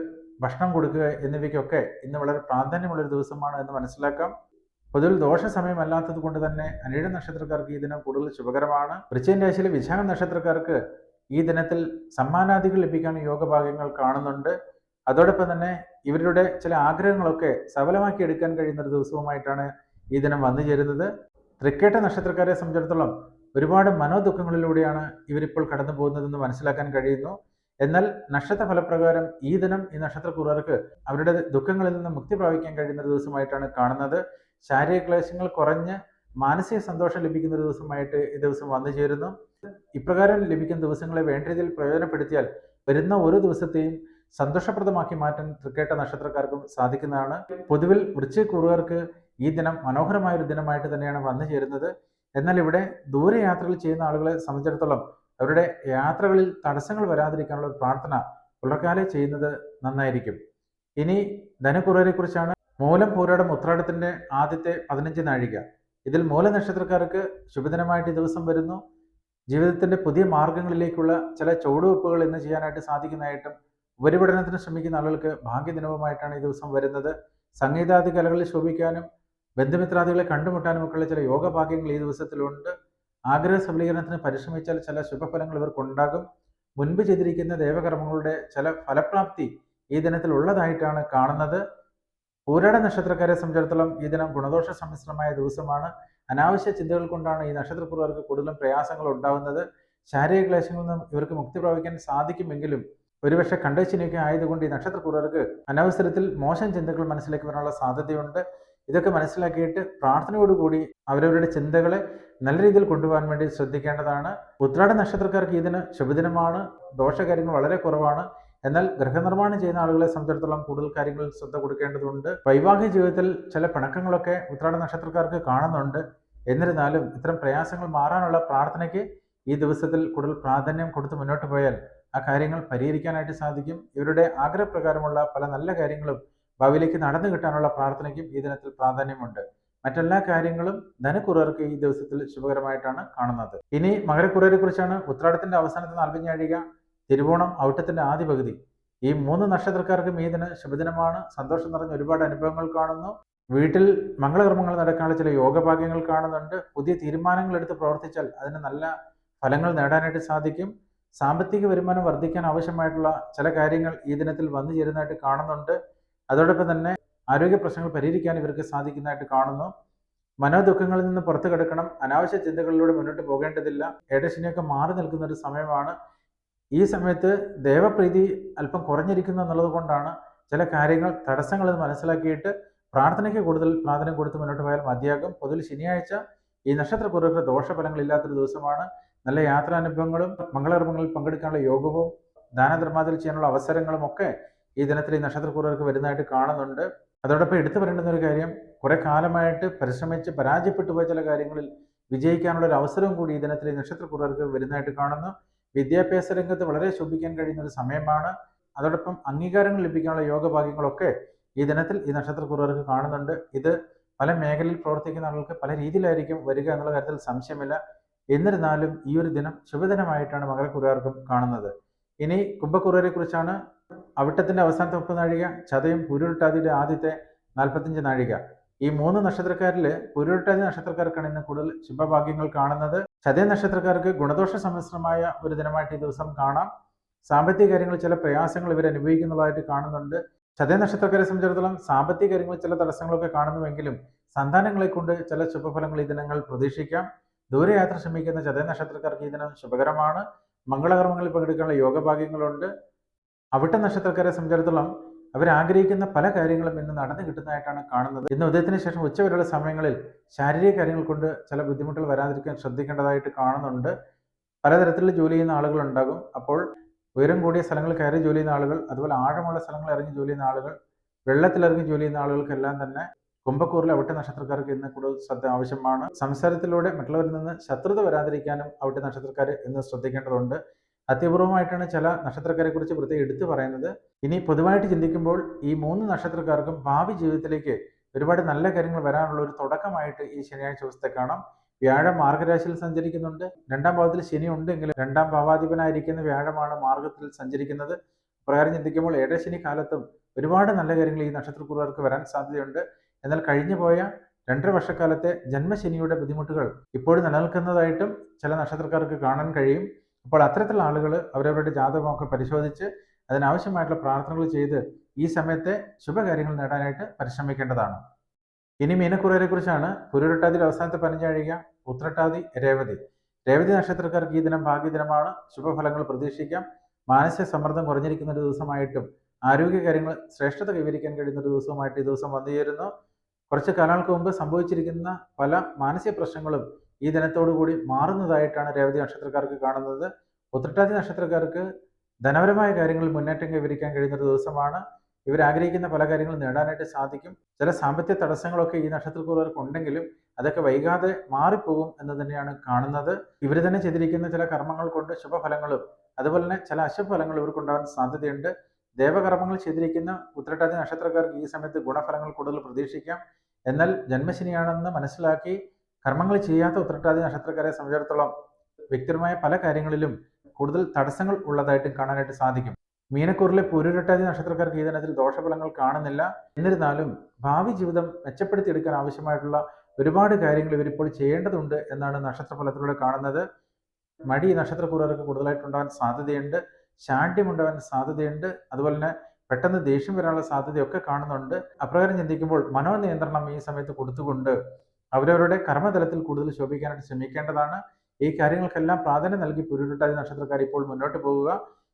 ഭക്ഷണം കൊടുക്കുക എന്നിവയ്ക്കൊക്കെ ഇന്ന് വളരെ പ്രാധാന്യമുള്ളൊരു ദിവസമാണ് എന്ന് മനസ്സിലാക്കാം. പൊതുവിൽ ദോഷ സമയമല്ലാത്തത് കൊണ്ട് തന്നെ അനിഴ നക്ഷത്രക്കാർക്ക് ഈ ദിനം കൂടുതൽ ശുഭകരമാണ്. വൃശ്ചിക രാശിയിലെ വിശാഖ നക്ഷത്രക്കാർക്ക് ഈ ദിനത്തിൽ സമ്മാനാദികൾ ലഭിക്കാൻ യോഗഭാഗ്യങ്ങൾ കാണുന്നുണ്ട്. അതോടൊപ്പം തന്നെ ഇവരുടെ ചില ആഗ്രഹങ്ങളൊക്കെ സഫലമാക്കി എടുക്കാൻ കഴിയുന്ന ഒരു ദിവസവുമായിട്ടാണ് ഈ ദിനം വന്നു ചേരുന്നത്. തൃക്കേട്ട നക്ഷത്രക്കാരെ സംബന്ധിച്ചിടത്തോളം ഒരുപാട് മനോദുഃഖങ്ങളിലൂടെയാണ് ഇവരിപ്പോൾ കടന്നു പോകുന്നതെന്ന് മനസ്സിലാക്കാൻ കഴിയുന്നു. എന്നാൽ നക്ഷത്ര ഫലപ്രകാരം ഈ ദിനം ഈ നക്ഷത്രക്കൂറുകാർക്ക് അവരുടെ ദുഃഖങ്ങളിൽ നിന്ന് മുക്തി പ്രാപിക്കാൻ കഴിയുന്ന ദിവസമായിട്ടാണ് കാണുന്നത്. ശാരീരിക ക്ലേശങ്ങൾ കുറഞ്ഞ് മാനസിക സന്തോഷം ലഭിക്കുന്ന ഒരു ദിവസമായിട്ട് ഈ ദിവസം വന്നു ചേരുന്നു. ഇപ്രകാരം ലഭിക്കുന്ന ദിവസങ്ങളെ വേണ്ട രീതിയിൽ പ്രയോജനപ്പെടുത്തിയാൽ വരുന്ന ഒരു ദിവസത്തെയും സന്തോഷപ്രദമാക്കി മാറ്റാൻ തൃക്കേട്ട നക്ഷത്രക്കാർക്കും സാധിക്കുന്നതാണ്. പൊതുവിൽ വൃശ്ചികൂറുകാർക്ക് ഈ ദിനം മനോഹരമായ ഒരു ദിനമായിട്ട് തന്നെയാണ് വന്നു ചേരുന്നത്. എന്നാൽ ഇവിടെ ദൂരയാത്രകൾ ചെയ്യുന്ന ആളുകളെ സംബന്ധിച്ചിടത്തോളം അവരുടെ യാത്രകളിൽ തടസ്സങ്ങൾ വരാതിരിക്കാനുള്ള ഒരു പ്രാർത്ഥന പുലർക്കാലെ ചെയ്യുന്നത് നന്നായിരിക്കും. ഇനി ധനക്കുറവരെ കുറിച്ചാണ് മൂലം പൂരാടം ഉത്രാടത്തിന്റെ ആദ്യത്തെ പതിനഞ്ച് നാഴിക. ഇതിൽ മൂലനക്ഷത്രക്കാർക്ക് ശുഭദിനമായിട്ട് ദിവസം വരുന്നു. ജീവിതത്തിന്റെ പുതിയ മാർഗങ്ങളിലേക്കുള്ള ചില ചുവടുവെപ്പുകൾ ഇന്ന് ചെയ്യാനായിട്ട് സാധിക്കുന്നതായിട്ടും ഉപരിപഠനത്തിന് ശ്രമിക്കുന്ന ആളുകൾക്ക് ഭാഗ്യദിനവുമായിട്ടാണ് ഈ ദിവസം വരുന്നത്. സംഗീതാദി കലകളിൽ ശോഭിക്കാനും ബന്ധുമിത്രാദികളെ കണ്ടുമുട്ടാനും ഒക്കെയുള്ള ചില യോഗഭാഗ്യങ്ങൾ ഈ ദിവസത്തിലുണ്ട്. ആഗ്രഹ സബലീകരണത്തിന് പരിശ്രമിച്ചാൽ ചില ശുഭഫലങ്ങൾ ഇവർക്കുണ്ടാകും. മുൻപ് ചെയ്തിരിക്കുന്ന ദേവകർമ്മങ്ങളുടെ ചില ഫലപ്രാപ്തി ഈ ദിനത്തിൽ ഉള്ളതായിട്ടാണ് കാണുന്നത്. പൂരാട നക്ഷത്രക്കാരെ സംബന്ധിച്ചിടത്തോളം ഈ ദിനം ഗുണദോഷ സമ്മിശ്രമായ ദിവസമാണ്. അനാവശ്യ ചിന്തകൾ കൊണ്ടാണ് ഈ നക്ഷത്രപൂർവർക്ക് കൂടുതലും പ്രയാസങ്ങൾ ഉണ്ടാകുന്നത് ശാരീരിക ക്ലേശങ്ങളിൽ നിന്നും ഇവർക്ക് മുക്തി പ്രാപിക്കാൻ സാധിക്കുമെങ്കിലും ഒരുപക്ഷെ കണ്ടച്ചിനൊക്കെ ആയതുകൊണ്ട് ഈ നക്ഷത്രപൂർവർക്ക് അനവസരത്തിൽ മോശം ചിന്തകൾ മനസ്സിലേക്ക് വരാനുള്ള സാധ്യതയുണ്ട്. ഇതൊക്കെ മനസ്സിലാക്കിയിട്ട് പ്രാർത്ഥനയോടുകൂടി അവരവരുടെ ചിന്തകളെ നല്ല രീതിയിൽ കൊണ്ടുപോകാൻ വേണ്ടി ശ്രദ്ധിക്കേണ്ടതാണ്. ഉത്രാട നക്ഷത്രക്കാർക്ക് ഇതിന് ശുഭദിനമാണ്. ദോഷകാര്യങ്ങൾ വളരെ കുറവാണ്. എന്നാൽ ഗൃഹനിർമ്മാണം ചെയ്യുന്ന ആളുകളെ സംബന്ധിച്ചിടത്തോളം കൂടുതൽ കാര്യങ്ങളിൽ ശ്രദ്ധ കൊടുക്കേണ്ടതുണ്ട്. വൈവാഹിക ജീവിതത്തിൽ ചില പിണക്കങ്ങളൊക്കെ ഉത്രാട നക്ഷത്രക്കാർക്ക് കാണുന്നുണ്ട്. എന്നിരുന്നാലും ഇത്തരം പ്രയാസങ്ങൾ മാറാനുള്ള പ്രാർത്ഥനയ്ക്ക് ഈ ദിവസത്തിൽ കൂടുതൽ പ്രാധാന്യം കൊടുത്ത് മുന്നോട്ട് പോയാൽ ആ കാര്യങ്ങൾ പരിഹരിക്കാനായിട്ട് സാധിക്കും. ഇവരുടെ ആഗ്രഹപ്രകാരമുള്ള പല നല്ല കാര്യങ്ങളും ഭാവിയിലേക്ക് നടന്നു കിട്ടാനുള്ള പ്രാർത്ഥനയ്ക്കും ഈ ദിനത്തിൽ പ്രാധാന്യമുണ്ട്. മറ്റെല്ലാ കാര്യങ്ങളും ധനക്കുറർക്ക് ഈ ദിവസത്തിൽ ശുഭകരമായിട്ടാണ് കാണുന്നത്. ഇനി മകരക്കുറയെ കുറിച്ചാണ് ഉത്രാടത്തിന്റെ അവസാനത്തെ നാൽപ്പഞ്ഞാഴിക തിരുവോണം ഔട്ടത്തിന്റെ ആദ്യ പകുതി. ഈ മൂന്ന് നക്ഷത്രക്കാർക്കും ഈ ദിനം ശുഭദിനമാണ്. സന്തോഷം നിറഞ്ഞ ഒരുപാട് അനുഭവങ്ങൾ കാണുന്നു. വീട്ടിൽ മംഗളകർമ്മങ്ങൾ നടക്കാനുള്ള ചില യോഗഭാഗ്യങ്ങൾ കാണുന്നുണ്ട്. പുതിയ തീരുമാനങ്ങൾ എടുത്ത് പ്രവർത്തിച്ചാൽ അതിന് നല്ല ഫലങ്ങൾ നേടാനായിട്ട് സാധിക്കും. സാമ്പത്തിക വരുമാനം വർദ്ധിക്കാൻ ആവശ്യമായിട്ടുള്ള ചില കാര്യങ്ങൾ ഈ ദിനത്തിൽ വന്നു ചേരുന്നതായിട്ട് കാണുന്നുണ്ട്. അതോടൊപ്പം തന്നെ ആരോഗ്യ പ്രശ്നങ്ങൾ പരിഹരിക്കാൻ ഇവർക്ക് സാധിക്കുന്നതായിട്ട് കാണുന്നു. മനോദുഃഖങ്ങളിൽ നിന്ന് പുറത്തു കിടക്കണം അനാവശ്യ ചിന്തകളിലൂടെ മുന്നോട്ട് പോകേണ്ടതില്ല. ഏടശനിയൊക്കെ മാറി നിൽക്കുന്ന ഒരു സമയമാണ്. ഈ സമയത്ത് ദേവപ്രീതി അല്പം കുറഞ്ഞിരിക്കുന്നു എന്നുള്ളത് കൊണ്ടാണ് ചില കാര്യങ്ങൾ തടസ്സങ്ങൾ മനസ്സിലാക്കിയിട്ട് പ്രാർത്ഥനയ്ക്ക് കൂടുതൽ പ്രാധാന്യം കൊടുത്ത് മുന്നോട്ട് പോയാൽ മതിയാകും. പൊതുവിൽ ശനിയാഴ്ച ഈ നക്ഷത്രക്കുറക്ക് ദോഷഫലങ്ങൾ ഇല്ലാത്തൊരു ദിവസമാണ്. നല്ല യാത്രാനുഭവങ്ങളും മംഗളകർമ്മങ്ങളിൽ പങ്കെടുക്കാനുള്ള യോഗവും ദാനധർമാതിൽ ചെയ്യാനുള്ള അവസരങ്ങളും ഒക്കെ ഈ ദിനത്തിൽ ഈ നക്ഷത്രക്കുറവർക്ക് വരുന്നതായിട്ട് കാണുന്നുണ്ട്. അതോടൊപ്പം എടുത്തു പറയേണ്ടുന്ന ഒരു കാര്യം കുറെ കാലമായിട്ട് പരിശ്രമിച്ച് പരാജയപ്പെട്ടു പോയ ചില കാര്യങ്ങളിൽ വിജയിക്കാനുള്ള ഒരു അവസരവും കൂടി ഈ ദിനത്തിൽ ഈ നക്ഷത്രക്കുറവർക്ക് വരുന്നതായിട്ട് കാണുന്നു. വിദ്യാഭ്യാസ രംഗത്ത് വളരെ ശോഭിക്കാൻ കഴിയുന്ന ഒരു സമയമാണ്. അതോടൊപ്പം അംഗീകാരങ്ങൾ ലഭിക്കാനുള്ള യോഗഭാഗ്യങ്ങളൊക്കെ ഈ ദിനത്തിൽ ഈ നക്ഷത്രക്കുറവർക്ക് കാണുന്നുണ്ട്. ഇത് പല മേഖലയിൽ പ്രവർത്തിക്കുന്ന ആളുകൾക്ക് പല രീതിയിലായിരിക്കും വരിക എന്നുള്ള കാര്യത്തിൽ സംശയമില്ല. എന്നിരുന്നാലും ഈ ഒരു ദിനം ശുഭദിനമായിട്ടാണ് മകരക്കുറുകാർക്കും കാണുന്നത്. ഇനി കുംഭക്കുറുവരെ കുറിച്ചാണ് അവിട്ടത്തിന്റെ അവസാനത്തെ മുപ്പത് നാഴിക ചതയും പുരുട്ടാതിയുടെ ആദ്യത്തെ നാൽപ്പത്തിയഞ്ച് നാഴിക. ഈ മൂന്ന് നക്ഷത്രക്കാരിൽ പുരുട്ടാതി നക്ഷത്രക്കാർക്കാണ് ഇന്ന് കൂടുതൽ ശുഭഭാഗ്യങ്ങൾ കാണുന്നത്. ചതയ നക്ഷത്രക്കാർക്ക് ഗുണദോഷ സമ്മിശ്രമായ ഒരു ദിനമായിട്ട് ഈ ദിവസം കാണാം. സാമ്പത്തിക കാര്യങ്ങളിൽ ചില പ്രയാസങ്ങൾ ഇവർ അനുഭവിക്കുന്നതായിട്ട് കാണുന്നുണ്ട്. ചതയ നക്ഷത്രക്കാരെ സംബന്ധിച്ചിടത്തോളം സാമ്പത്തിക കാര്യങ്ങളിൽ ചില തടസ്സങ്ങളൊക്കെ കാണുന്നുവെങ്കിലും സന്താനങ്ങളെ കൊണ്ട് ചില ശുഭഫലങ്ങൾ ഈ ദിനങ്ങൾ പ്രതീക്ഷിക്കാം. ദൂരയാത്ര ശ്രമിക്കുന്ന ചതയ നക്ഷത്രക്കാർക്ക് ഈ ദിനം ശുഭകരമാണ്. മംഗളകർമ്മങ്ങളിൽ പങ്കെടുക്കാനുള്ള യോഗഭാഗ്യങ്ങളുണ്ട് അവിട്ട നക്ഷത്രക്കാരെ സംബന്ധിച്ചിടത്തോളം അവർ ആഗ്രഹിക്കുന്ന പല കാര്യങ്ങളും ഇന്ന് നടന്നു കിട്ടുന്നതായിട്ടാണ് കാണുന്നത്. ഇന്ന് ഉദയത്തിന് ശേഷം ഉച്ചവരെയുള്ള സമയങ്ങളിൽ ശാരീരിക കാര്യങ്ങൾ കൊണ്ട് ചില ബുദ്ധിമുട്ടുകൾ വരാതിരിക്കാൻ ശ്രദ്ധിക്കേണ്ടതായിട്ട് കാണുന്നുണ്ട്. പലതരത്തിലുള്ള ജോലി ചെയ്യുന്ന ആളുകൾ ഉണ്ടാകും. അപ്പോൾ ഉയരം കൂടിയ സ്ഥലങ്ങളിൽ കയറി ജോലി ചെയ്യുന്ന ആളുകൾ അതുപോലെ ആഴമുള്ള സ്ഥലങ്ങളിൽ ഇറങ്ങി ജോലി ചെയ്യുന്ന ആളുകൾ വെള്ളത്തിലിറങ്ങി ജോലി ചെയ്യുന്ന ആളുകൾക്കെല്ലാം തന്നെ കുംഭക്കൂറിലെ അവിട്ട നക്ഷത്രക്കാർക്ക് ഇന്ന് കൂടുതൽ ശ്രദ്ധ ആവശ്യമാണ്. സംസാരത്തിലൂടെ മറ്റുള്ളവരിൽ നിന്ന് ശത്രുത വരാതിരിക്കാനും അവിട്ട നക്ഷത്രക്കാർ ഇന്ന് ശ്രദ്ധിക്കേണ്ടതുണ്ട്. അത്യപൂർവമായിട്ടാണ് ചില നക്ഷത്രക്കാരെ കുറിച്ച് പ്രത്യേകം എടുത്തു പറയുന്നത്. ഇനി പൊതുവായിട്ട് ചിന്തിക്കുമ്പോൾ ഈ മൂന്ന് നക്ഷത്രക്കാർക്കും ഭാവി ജീവിതത്തിലേക്ക് ഒരുപാട് നല്ല കാര്യങ്ങൾ വരാനുള്ള ഒരു തുടക്കമായിട്ട് ഈ ശനിയാഴ്ച ദിവസത്തെ കാണാം. വ്യാഴം മാർഗരാശിയിൽ സഞ്ചരിക്കുന്നുണ്ട്. രണ്ടാം ഭാവത്തിൽ ശനി ഉണ്ടെങ്കിലും രണ്ടാം ഭാവാധിപനായിരിക്കുന്ന വ്യാഴമാണ് മാർഗത്തിൽ സഞ്ചരിക്കുന്നത്. പ്രകാരം ചിന്തിക്കുമ്പോൾ ഏഴശനി കാലത്തും ഒരുപാട് നല്ല കാര്യങ്ങൾ ഈ നക്ഷത്രക്കുറവർക്ക് വരാൻ സാധ്യതയുണ്ട്. എന്നാൽ കഴിഞ്ഞു പോയ രണ്ടര വർഷക്കാലത്തെ ജന്മശനിയുടെ ബുദ്ധിമുട്ടുകൾ ഇപ്പോഴും നിലനിൽക്കുന്നതായിട്ടും ചില നക്ഷത്രക്കാർക്ക് കാണാൻ കഴിയും. അപ്പോൾ അത്തരത്തിലുള്ള ആളുകൾ അവരവരുടെ ജാതകമൊക്കെ പരിശോധിച്ച് അതിനാവശ്യമായിട്ടുള്ള പ്രാർത്ഥനകൾ ചെയ്ത് ഈ സമയത്തെ ശുഭകാര്യങ്ങൾ നേടാനായിട്ട് പരിശ്രമിക്കേണ്ടതാണ്. ഇനി മീനക്കുറരെ കുറിച്ചാണ് പുരുരട്ടാതി അവസാനത്തെ പതിനഞ്ചാഴിക ഉത്രട്ടാതി രേവതി. രേവതി നക്ഷത്രക്കാർക്ക് ഈ ദിനം ഭാഗ്യദിനമാണ്. ശുഭഫലങ്ങൾ പ്രതീക്ഷിക്കാം. മാനസിക സമ്മർദ്ദം കുറഞ്ഞിരിക്കുന്ന ഒരു ദിവസമായിട്ടും ആരോഗ്യ കാര്യങ്ങൾ ശ്രേഷ്ഠത കൈവരിക്കാൻ കഴിയുന്ന ഒരു ദിവസമായിട്ട് ഈ ദിവസം വന്നു ചേരുന്നു കുറച്ച് കാലങ്ങൾക്ക് മുമ്പ് സംഭവിച്ചിരിക്കുന്ന പല മാനസിക പ്രശ്നങ്ങളും ഈ ദിനത്തോടു കൂടി മാറുന്നതായിട്ടാണ് രേവതി നക്ഷത്രക്കാർക്ക് കാണുന്നത്. ഉത്രട്ടാതി നക്ഷത്രക്കാർക്ക് ധനപരമായ കാര്യങ്ങളിൽ മുന്നേറ്റം കൈവരിക്കാൻ കഴിയുന്ന ഒരു ദിവസമാണ്. ഇവർ ആഗ്രഹിക്കുന്ന പല കാര്യങ്ങളും നേടാനായിട്ട് സാധിക്കും. ചില സാമ്പത്തിക തടസ്സങ്ങളൊക്കെ ഈ നക്ഷത്രക്കുള്ളവർക്ക് ഉണ്ടെങ്കിലും അതൊക്കെ വൈകാതെ മാറിപ്പോകും എന്ന് തന്നെയാണ് കാണുന്നത്. ഇവർ തന്നെ ചെയ്തിരിക്കുന്ന ചില കർമ്മങ്ങൾ കൊണ്ട് ശുഭഫലങ്ങളും അതുപോലെ തന്നെ ചില അശുഭഫലങ്ങളും ഇവർക്കുണ്ടാകാൻ സാധ്യതയുണ്ട്. ദേവകർമ്മങ്ങൾ ചെയ്തിരിക്കുന്ന ഉത്രട്ടാതി നക്ഷത്രക്കാർക്ക് ഈ സമയത്ത് ഗുണഫലങ്ങൾ കൂടുതൽ പ്രതീക്ഷിക്കാം. എന്നാൽ ജന്മശനിയാണെന്ന് മനസ്സിലാക്കി കർമ്മങ്ങൾ ചെയ്യാത്ത ഉത്രട്ടാതി നക്ഷത്രക്കാരെ സംബന്ധിച്ചിടത്തോളം വ്യക്തിപരമായ പല കാര്യങ്ങളിലും കൂടുതൽ തടസ്സങ്ങൾ ഉള്ളതായിട്ടും കാണാനായിട്ട് സാധിക്കും. മീനക്കൂറിലെ പൂരുരട്ടാതി നക്ഷത്രക്കാർക്ക് ഈ ദിനത്തിൽ ദോഷഫലങ്ങൾ കാണുന്നില്ല. എന്നിരുന്നാലും ഭാവി ജീവിതം മെച്ചപ്പെടുത്തിയെടുക്കാൻ ആവശ്യമായിട്ടുള്ള ഒരുപാട് കാര്യങ്ങൾ ഇവരിപ്പോൾ ചെയ്യേണ്ടതുണ്ട് എന്നാണ് നക്ഷത്രഫലത്തിലൂടെ കാണുന്നത്. മടി നക്ഷത്രക്കൂറുകാർക്ക് കൂടുതലായിട്ടുണ്ടാകാൻ സാധ്യതയുണ്ട്. ശാഠ്യമുണ്ടാകാൻ സാധ്യതയുണ്ട്. അതുപോലെ തന്നെ പെട്ടെന്ന് ദേഷ്യം വരാനുള്ള സാധ്യതയൊക്കെ കാണുന്നുണ്ട്. അപ്രകാരം ചിന്തിക്കുമ്പോൾ മനോനിയന്ത്രണം ഈ സമയത്ത് കൊടുത്തുകൊണ്ട് അവരവരുടെ കർമ്മതലത്തിൽ കൂടുതൽ ശോഭിക്കാനായിട്ട് ശ്രമിക്കേണ്ടതാണ്. ഈ കാര്യങ്ങൾക്കെല്ലാം പ്രാധാന്യം നൽകി പുരുരുട്ടാതി നക്ഷത്രക്കാർ ഇപ്പോൾ മുന്നോട്ട് പോകുക.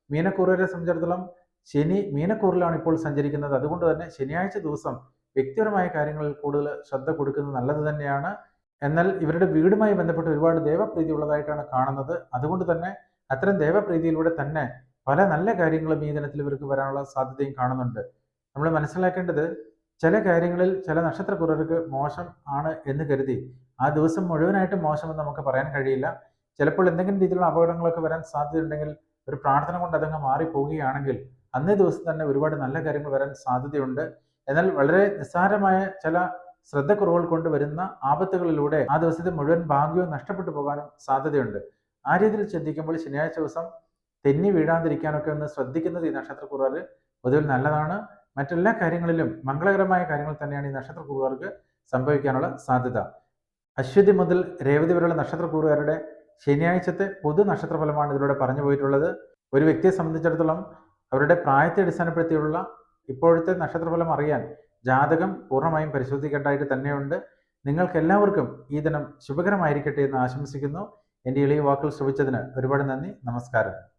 മീനക്കൂറുകാരെ സംബന്ധിച്ചിടത്തോളം ശനി മീനക്കൂറിലാണ് ഇപ്പോൾ സഞ്ചരിക്കുന്നത്. അതുകൊണ്ട് തന്നെ ശനിയാഴ്ച ദിവസം വ്യക്തിപരമായ കാര്യങ്ങളിൽ കൂടുതൽ ശ്രദ്ധ കൊടുക്കുന്നത് നല്ലത് തന്നെയാണ്. എന്നാൽ ഇവരുടെ വീടുമായി ബന്ധപ്പെട്ട് ഒരുപാട് ദേവപ്രീതി ഉള്ളതായിട്ടാണ് കാണുന്നത്. അതുകൊണ്ട് തന്നെ അത്തരം ദേവപ്രീതിയിലൂടെ തന്നെ പല നല്ല കാര്യങ്ങളും ഈ ദിനത്തിൽ ഇവർക്ക് വരാനുള്ള സാധ്യതയും കാണുന്നുണ്ട്. നമ്മൾ മനസ്സിലാക്കേണ്ടത് ചില കാര്യങ്ങളിൽ ചില നക്ഷത്രക്കുറർക്ക് മോശം ആണ് എന്ന് കരുതി. ആ ദിവസം മുഴുവനായിട്ട് മോശമെന്ന് നമുക്ക് പറയാൻ കഴിയില്ല. ചിലപ്പോൾ എന്തെങ്കിലും രീതിയിലുള്ള അപകടങ്ങളൊക്കെ വരാൻ സാധ്യതയുണ്ടെങ്കിൽ ഒരു പ്രാർത്ഥന കൊണ്ട് അതങ്ങ് മാറിപ്പോവുകയാണെങ്കിൽ അന്നേ ദിവസം തന്നെ ഒരുപാട് നല്ല കാര്യങ്ങൾ വരാൻ സാധ്യതയുണ്ട്. എന്നാൽ വളരെ നിസ്സാരമായ ചില ശ്രദ്ധക്കുറവുകൾ കൊണ്ട് വരുന്ന ആപത്തുകളിലൂടെ ആ ദിവസത്തെ മുഴുവൻ ഭാഗ്യവും നഷ്ടപ്പെട്ടു പോകാനും സാധ്യതയുണ്ട്. ആ രീതിയിൽ ചിന്തിക്കുമ്പോൾ ശനിയാഴ്ച ദിവസം തെന്നി വീഴാതിരിക്കാനൊക്കെ ഒന്ന് ശ്രദ്ധിക്കുന്നത് ഈ നക്ഷത്രക്കുറവ് പൊതുവിൽ നല്ലതാണ്. മറ്റെല്ലാ കാര്യങ്ങളിലും മംഗളകരമായ കാര്യങ്ങൾ തന്നെയാണ് ഈ നക്ഷത്ര കൂറുകാർക്ക് സംഭവിക്കാനുള്ള സാധ്യത. അശ്വതി മുതൽ രേവതി വരെയുള്ള നക്ഷത്ര കൂറുകാരുടെ ശനിയാഴ്ചത്തെ പൊതു നക്ഷത്രഫലമാണ് ഇതിലൂടെ പറഞ്ഞു പോയിട്ടുള്ളത്. ഒരു വ്യക്തിയെ സംബന്ധിച്ചിടത്തോളം അവരുടെ പ്രായത്തെ അടിസ്ഥാനപ്പെടുത്തിയുള്ള ഇപ്പോഴത്തെ നക്ഷത്രഫലം അറിയാൻ ജാതകം പൂർണമായും പരിശോധിക്കേണ്ടതായിട്ട് തന്നെയുണ്ട്. നിങ്ങൾക്ക് എല്ലാവർക്കും ഈ ദിനം ശുഭകരമായിരിക്കട്ടെ എന്ന് ആശംസിക്കുന്നു. എന്റെ ഇളയ വാക്കുകൾ ശ്രമിച്ചതിന് ഒരുപാട് നന്ദി. നമസ്കാരം.